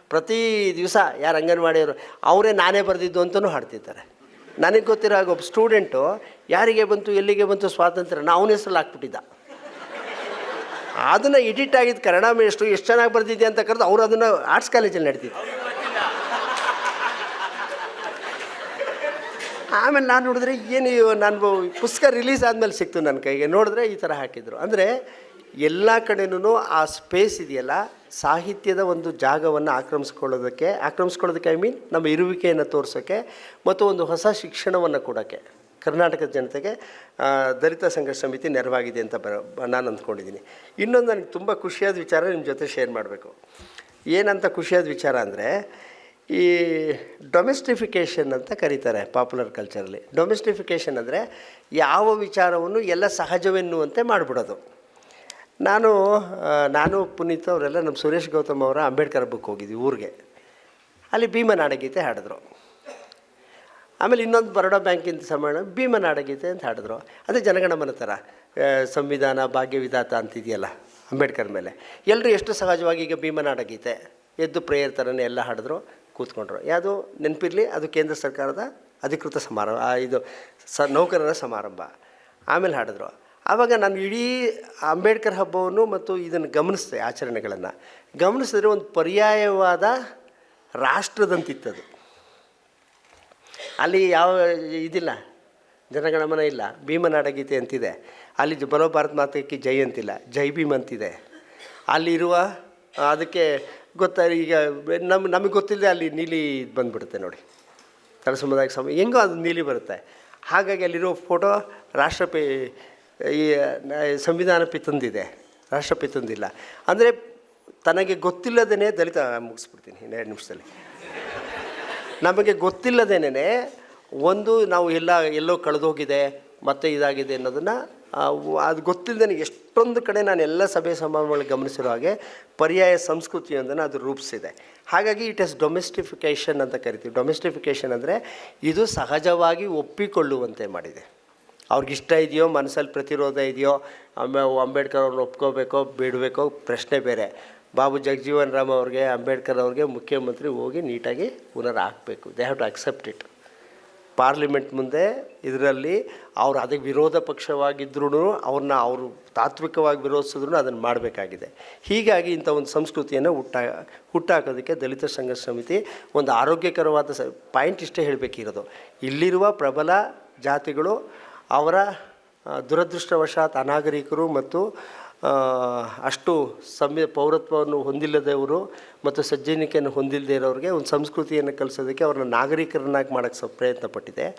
ಪ್ರತಿ ದಿವಸ ಯಾರು ಅಂಗನವಾಡಿಯವರು, ಅವರೇ ನಾನೇ ಬರೆದಿದ್ದು ಅಂತಲೂ ಹಾಡ್ತಿದ್ದಾರೆ ನನಗೆ ಗೊತ್ತಿರೋ ಒಬ್ಬ ಸ್ಟೂಡೆಂಟು, ಯಾರಿಗೆ ಬಂತು, ಎಲ್ಲಿಗೆ ಬಂತು ಸ್ವಾತಂತ್ರ್ಯ ನಾವು ಅವನ ಹೆಸರಲ್ಲಿ ಹಾಕ್ಬಿಟ್ಟಿದ್ದ. ಅದನ್ನು ಎಡಿಟ್ ಆಗಿದ್ದು ಕನ್ನಡ ಮಿನಿಸ್ಟ್ರು ಎಷ್ಟು ಚೆನ್ನಾಗಿ ಬರ್ತಿದ್ದೆ ಅಂತ ಕರೆದು ಅವರು ಅದನ್ನು ಆರ್ಟ್ಸ್ ಕಾಲೇಜಲ್ಲಿ ನಡೆದಿದ್ದು ಆಮೇಲೆ ನಾನು ನೋಡಿದ್ರೆ ಏನು ನಾನು ಪುಸ್ತಕ ರಿಲೀಸ್ ಆದಮೇಲೆ ಸಿಕ್ತು ನನ್ನ ಕೈಗೆ. ನೋಡಿದ್ರೆ ಈ ಥರ ಹಾಕಿದ್ರು. ಅಂದರೆ ಎಲ್ಲ ಕಡೆನೂ ಆ ಸ್ಪೇಸ್ ಇದೆಯಲ್ಲ, ಸಾಹಿತ್ಯದ ಒಂದು ಜಾಗವನ್ನು ಆಕ್ರಮಿಸ್ಕೊಳ್ಳೋದಕ್ಕೆ ಆಕ್ರಮಿಸ್ಕೊಳ್ಳೋದಕ್ಕೆ ಐ ಮೀನ್ ನಮ್ಮ ಇರುವಿಕೆಯನ್ನು ತೋರಿಸೋಕ್ಕೆ ಮತ್ತು ಒಂದು ಹೊಸ ಶಿಕ್ಷಣವನ್ನು ಕೊಡೋಕ್ಕೆ ಕರ್ನಾಟಕದ ಜನತೆಗೆ ದಲಿತ ಸಂಘರ್ಷ ಸಮಿತಿ ನೆರವಾಗಿದೆ ಅಂತ ನಾನು ಅಂದ್ಕೊಂಡಿದ್ದೀನಿ. ಇನ್ನೊಂದು ನನಗೆ ತುಂಬ ಖುಷಿಯಾದ ವಿಚಾರ ನಿಮ್ಮ ಜೊತೆ ಶೇರ್ ಮಾಡಬೇಕು. ಏನಂತ ಖುಷಿಯಾದ ವಿಚಾರ ಅಂದರೆ, ಈ ಡೊಮೆಸ್ಟಿಫಿಕೇಷನ್ ಅಂತ ಕರೀತಾರೆ ಪಾಪ್ಯುಲರ್ ಕಲ್ಚರಲ್ಲಿ ಡೊಮೆಸ್ಟಿಫಿಕೇಷನ್ ಅಂದರೆ ಯಾವ ವಿಚಾರವನ್ನು ಎಲ್ಲ ಸಹಜವೆನ್ನುವಂತೆ ಮಾಡಿಬಿಡೋದು. ನಾನು ನಾನು ಪುನೀತ್ ಅವರೆಲ್ಲ ನಮ್ಮ ಸುರೇಶ್ ಗೌತಮ್ ಅವರ ಅಂಬೇಡ್ಕರ್ ಬುಕ್ ಹೋಗಿದ್ವಿ ಊರಿಗೆ. ಅಲ್ಲಿ ಭೀಮನಾಡಗೀತೆ ಹಾಡಿದ್ರು. ಆಮೇಲೆ ಇನ್ನೊಂದು ಬರೋಡ ಬ್ಯಾಂಕಿಂದ ಸಮಾನ ಭೀಮನಾಡಗೀತೆ ಅಂತ ಹಾಡಿದ್ರು. ಅದೇ ಜನಗಣಮನ ಥರ ಸಂವಿಧಾನ ಭಾಗ್ಯವಿಧಾತ ಅಂತಿದೆಯಲ್ಲ ಅಂಬೇಡ್ಕರ್ ಮೇಲೆ. ಎಲ್ಲರೂ ಎಷ್ಟು ಸಹಜವಾಗಿ ಈಗ ಭೀಮನಾಡಗೀತೆ ಎದ್ದು ಪ್ರೇಯರ್ ಥರನೇ ಎಲ್ಲ ಹಾಡಿದ್ರು, ಕೂತ್ಕೊಂಡ್ರು. ಯಾವುದು ನೆನಪಿರಲಿ, ಅದು ಕೇಂದ್ರ ಸರ್ಕಾರದ ಅಧಿಕೃತ ಸಮಾರಂಭ ಇದು ಸ, ನೌಕರರ ಸಮಾರಂಭ. ಆಮೇಲೆ ಹಾಡಿದ್ರು. ಆವಾಗ ನಾನು ಇಡೀ ಅಂಬೇಡ್ಕರ್ ಹಬ್ಬವನ್ನು ಮತ್ತು ಇದನ್ನು ಗಮನಿಸಿದೆ ಆಚರಣೆಗಳನ್ನು. ಗಮನಿಸಿದ್ರೆ ಒಂದು ಪರ್ಯಾಯವಾದ ರಾಷ್ಟ್ರದಂತಿತ್ತದು. ಅಲ್ಲಿ ಯಾವ ಇದಿಲ್ಲ. ಜನಗಣಮನ ಇಲ್ಲ. ಭೀಮನಾಡಗೀತೆ ಅಂತಿದೆ. ಅಲ್ಲಿ ಬರೋ ಭಾರತ ಮಾತಕ್ಕೆ ಜೈ ಅಂತಿಲ್ಲ. ಜೈ ಭೀಮ್ ಅಂತಿದೆ. ಅಲ್ಲಿರುವ ಅದಕ್ಕೆ ಗೊತ್ತಾ, ಈಗ ನಮ್ಮ ನಮ್, ನಮಗೆ ಗೊತ್ತಿಲ್ಲದೆ ಅಲ್ಲಿ ನೀಲಿ ಬಂದುಬಿಡುತ್ತೆ ನೋಡಿ. ತಳ ಸಮುದಾಯಕ್ಕೆ ಸಮ, ಹೆಂಗೋ ಅದು ನೀಲಿ ಬರುತ್ತೆ. ಹಾಗಾಗಿ ಅಲ್ಲಿರೋ ಫೋಟೋ ರಾಷ್ಟ್ರಪಿ, ಈ ಸಂವಿಧಾನ ಪಿತಂದಿದೆ ರಾಷ್ಟ್ರಪಿತಂದಿಲ್ಲ ಅಂದರೆ ತನಗೆ ಗೊತ್ತಿಲ್ಲದೇ ದಲಿತ ಮುಗಿಸ್ಬಿಡ್ತೀನಿ ಇನ್ನೆರಡು ನಿಮಿಷದಲ್ಲಿ. ನಮಗೆ ಗೊತ್ತಿಲ್ಲದೇನೆ ಒಂದು ನಾವು ಎಲ್ಲ ಎಲ್ಲೋ ಕಳೆದೋಗಿದೆ, ಮತ್ತೆ ಇದಾಗಿದೆ ಅನ್ನೋದನ್ನು ಅದು ಗೊತ್ತಿಲ್ಲದೇ ಎಷ್ಟೊಂದು ಕಡೆ ನಾನು ಎಲ್ಲ ಸಭೆ ಸಮಾರಂಭಗಳಲ್ಲಿ ಗಮನಿಸಿರೋ ಹಾಗೆ ಪರ್ಯಾಯ ಸಂಸ್ಕೃತಿಯೊಂದನ್ನು ಅದು ರೂಪಿಸಿದೆ. ಹಾಗಾಗಿ ಇಟ್ ಎಸ್ ಡೊಮೆಸ್ಟಿಫಿಕೇಷನ್ ಅಂತ ಕರಿತೀವಿ. ಡೊಮೆಸ್ಟಿಫಿಕೇಷನ್ ಅಂದರೆ ಇದು ಸಹಜವಾಗಿ ಒಪ್ಪಿಕೊಳ್ಳುವಂತೆ ಮಾಡಿದೆ. ಅವ್ರಿಗಿಷ್ಟ ಇದೆಯೋ, ಮನಸ್ಸಲ್ಲಿ ಪ್ರತಿರೋಧ ಇದೆಯೋ ಆಮೇಲೆ ಅಂಬೇಡ್ಕರ್ ಅವ್ರನ್ನ ಒಪ್ಕೋಬೇಕೋ, ಬಿಡಬೇಕೋ ಪ್ರಶ್ನೆ ಬೇರೆ. ಬಾಬು ಜಗಜೀವನ್ ರಾಮ್ ಅವ್ರಿಗೆ, ಅಂಬೇಡ್ಕರ್ ಅವ್ರಿಗೆ ಮುಖ್ಯಮಂತ್ರಿ ಹೋಗಿ ನೀಟಾಗಿ ಪುನರ್ ಹಾಕಬೇಕು they have to accept it parliament ಮುಂದೆ ಇದರಲ್ಲಿ ಅವ್ರು ಅದಕ್ಕೆ ವಿರೋಧ ಪಕ್ಷವಾಗಿದ್ರೂ ಅವ್ರನ್ನ ಅವರು ತಾತ್ವಿಕವಾಗಿ ವಿರೋಧಿಸಿದ್ರು ಅದನ್ನು ಮಾಡಬೇಕಾಗಿದೆ. ಹೀಗಾಗಿ ಇಂಥ ಒಂದು ಸಂಸ್ಕೃತಿಯನ್ನು ಹುಟ್ಟ, ಹುಟ್ಟಾಕೋದಕ್ಕೆ ದಲಿತ ಸಂಘರ್ಷ ಸಮಿತಿ ಒಂದು ಆರೋಗ್ಯಕರವಾದ ಸ, ಪಾಯಿಂಟ್ ಇಷ್ಟೇ ಹೇಳಬೇಕಿರೋದು. ಇಲ್ಲಿರುವ ಪ್ರಬಲ ಜಾತಿಗಳು ಅವರ, ದುರದೃಷ್ಟವಶಾತ್ ಅನಾಗರಿಕರು ಮತ್ತು ಅಷ್ಟು ಸಂವಿ ಪೌರತ್ವವನ್ನು ಹೊಂದಿಲ್ಲದವರು ಮತ್ತು ಸಜ್ಜನಿಕೆಯನ್ನು ಹೊಂದಿಲ್ಲದೆ ಇರೋರಿಗೆ ಒಂದು ಸಂಸ್ಕೃತಿಯನ್ನು ಕಲಿಸೋದಕ್ಕೆ ಅವ್ರನ್ನ ನಾಗರಿಕರನ್ನಾಗಿ ಮಾಡೋಕ್ಕೆ ಸ್ವಲ್ಪ ಪ್ರಯತ್ನ ಪಟ್ಟಿದೆ.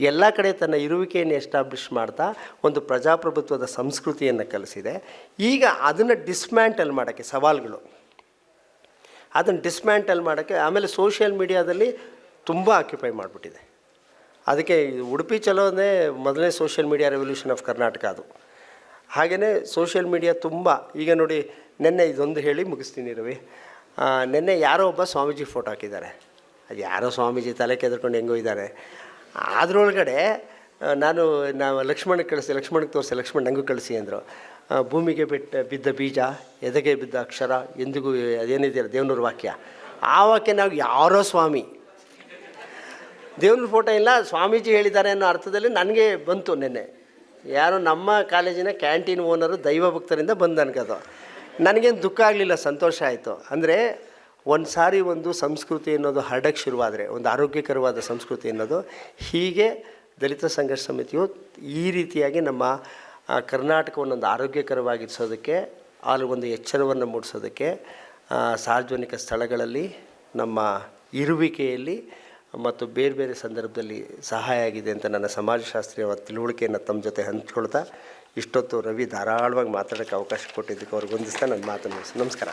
ಎಲ್ಲ ಕಡೆ ತನ್ನ ಇರುವಿಕೆಯನ್ನು ಎಸ್ಟಾಬ್ಲಿಷ್ ಮಾಡ್ತಾ ಒಂದು ಪ್ರಜಾಪ್ರಭುತ್ವದ ಸಂಸ್ಕೃತಿಯನ್ನು ಕಲಿಸಿದೆ. ಈಗ ಅದನ್ನು ಡಿಸ್ಮ್ಯಾಂಟಲ್ ಮಾಡೋಕ್ಕೆ ಸವಾಲುಗಳು. ಅದನ್ನು ಡಿಸ್ಮ್ಯಾಂಟಲ್ ಮಾಡೋಕ್ಕೆ ಆಮೇಲೆ ಸೋಷಿಯಲ್ ಮೀಡಿಯಾದಲ್ಲಿ ತುಂಬ ಆಕ್ಯುಪೈ ಮಾಡಿಬಿಟ್ಟಿದೆ. ಅದಕ್ಕೆ ಉಡುಪಿ ಚಲೋನೇ ಮೊದಲನೇ social media revolution of Karnataka ಅದು. ಹಾಗೆಯೇ ಸೋಷಿಯಲ್ ಮೀಡಿಯಾ ತುಂಬ, ಈಗ ನೋಡಿ ನಿನ್ನೆ ಇದೊಂದು ಹೇಳಿ ಮುಗಿಸ್ತೀನಿ ರವಿ. ನಿನ್ನೆ ಯಾರೋ ಒಬ್ಬ ಸ್ವಾಮೀಜಿ ಫೋಟೋ ಹಾಕಿದ್ದಾರೆ. ಅದು ಯಾರೋ ಸ್ವಾಮೀಜಿ ತಲೆ ಕೆದ್ಕೊಂಡು ಹೆಂಗೋ ಇದ್ದಾರೆ. ಅದರೊಳಗಡೆ ನಾನು, ನಾವು ಲಕ್ಷ್ಮಣಕ್ಕೆ ಕಳಿಸಿ ಲಕ್ಷ್ಮಣಕ್ಕೆ ತೋರಿಸಿ, ಲಕ್ಷ್ಮಣ ನನಗೂ ಕಳಿಸಿ ಅಂದರು. ಭೂಮಿಗೆ ಬಿಟ್ಟ, ಬಿದ್ದ ಬೀಜ, ಎದೆಗೆ ಬಿದ್ದ ಅಕ್ಷರ, ಎಂದಿಗೂ ಅದೇನಿದೆಯಲ್ಲ ದೇವನೂರು ವಾಕ್ಯ. ಆ ವಾಕ್ಯ ನಾವು ಯಾರೋ ಸ್ವಾಮಿ. ದೇವ್ರ ಫೋಟೋ ಇಲ್ಲ, ಸ್ವಾಮೀಜಿ ಹೇಳಿದ್ದಾರೆ ಅನ್ನೋ ಅರ್ಥದಲ್ಲಿ ನನಗೆ ಬಂತು ನಿನ್ನೆ. ಯಾರೋ ನಮ್ಮ ಕಾಲೇಜಿನ ಕ್ಯಾಂಟೀನ್ ಓನರು ದೈವ ಭಕ್ತರಿಂದ ಬಂದು ಅನ್ಕೋದು ನನಗೇನು ದುಃಖ ಆಗಲಿಲ್ಲ, ಸಂತೋಷ ಆಯಿತು. ಅಂದರೆ ಒಂದು ಸಾರಿ ಒಂದು ಸಂಸ್ಕೃತಿ ಅನ್ನೋದು ಹರಡಕ್ಕೆ ಶುರುವಾದರೆ, ಒಂದು ಆರೋಗ್ಯಕರವಾದ ಸಂಸ್ಕೃತಿ ಅನ್ನೋದು, ಹೀಗೆ ದಲಿತ ಸಂಘರ್ಷ ಸಮಿತಿಯು ಈ ರೀತಿಯಾಗಿ ನಮ್ಮ ಕರ್ನಾಟಕವನ್ನು ಒಂದು ಆರೋಗ್ಯಕರವಾಗಿರಿಸೋದಕ್ಕೆ ಅಲ್ಲಿ ಒಂದು ಎಚ್ಚರವನ್ನು ಮೂಡಿಸೋದಕ್ಕೆ ಸಾರ್ವಜನಿಕ ಸ್ಥಳಗಳಲ್ಲಿ ನಮ್ಮ ಇರುವಿಕೆಯಲ್ಲಿ ಮತ್ತು ಬೇರೆ ಬೇರೆ ಸಂದರ್ಭದಲ್ಲಿ ಸಹಾಯ ಆಗಿದೆ ಅಂತ ನನ್ನ ಸಮಾಜಶಾಸ್ತ್ರೀಯ ತಿಳುವಳಿಕೆಯನ್ನು ತಮ್ಮ ಜೊತೆ ಹಂಚ್ಕೊಳ್ತಾ ಇಷ್ಟೊತ್ತು ರವಿ ಧಾರಾಳವಾಗಿ ಮಾತಾಡೋಕ್ಕೆ ಅವಕಾಶ ಕೊಟ್ಟಿದ್ದಕ್ಕೆ ಅವ್ರಿಗೆ ಹೊಂದಿಸ್ತಾ ನನ್ನ ಮಾತನ್ನು ನಮಸ್ಕಾರ.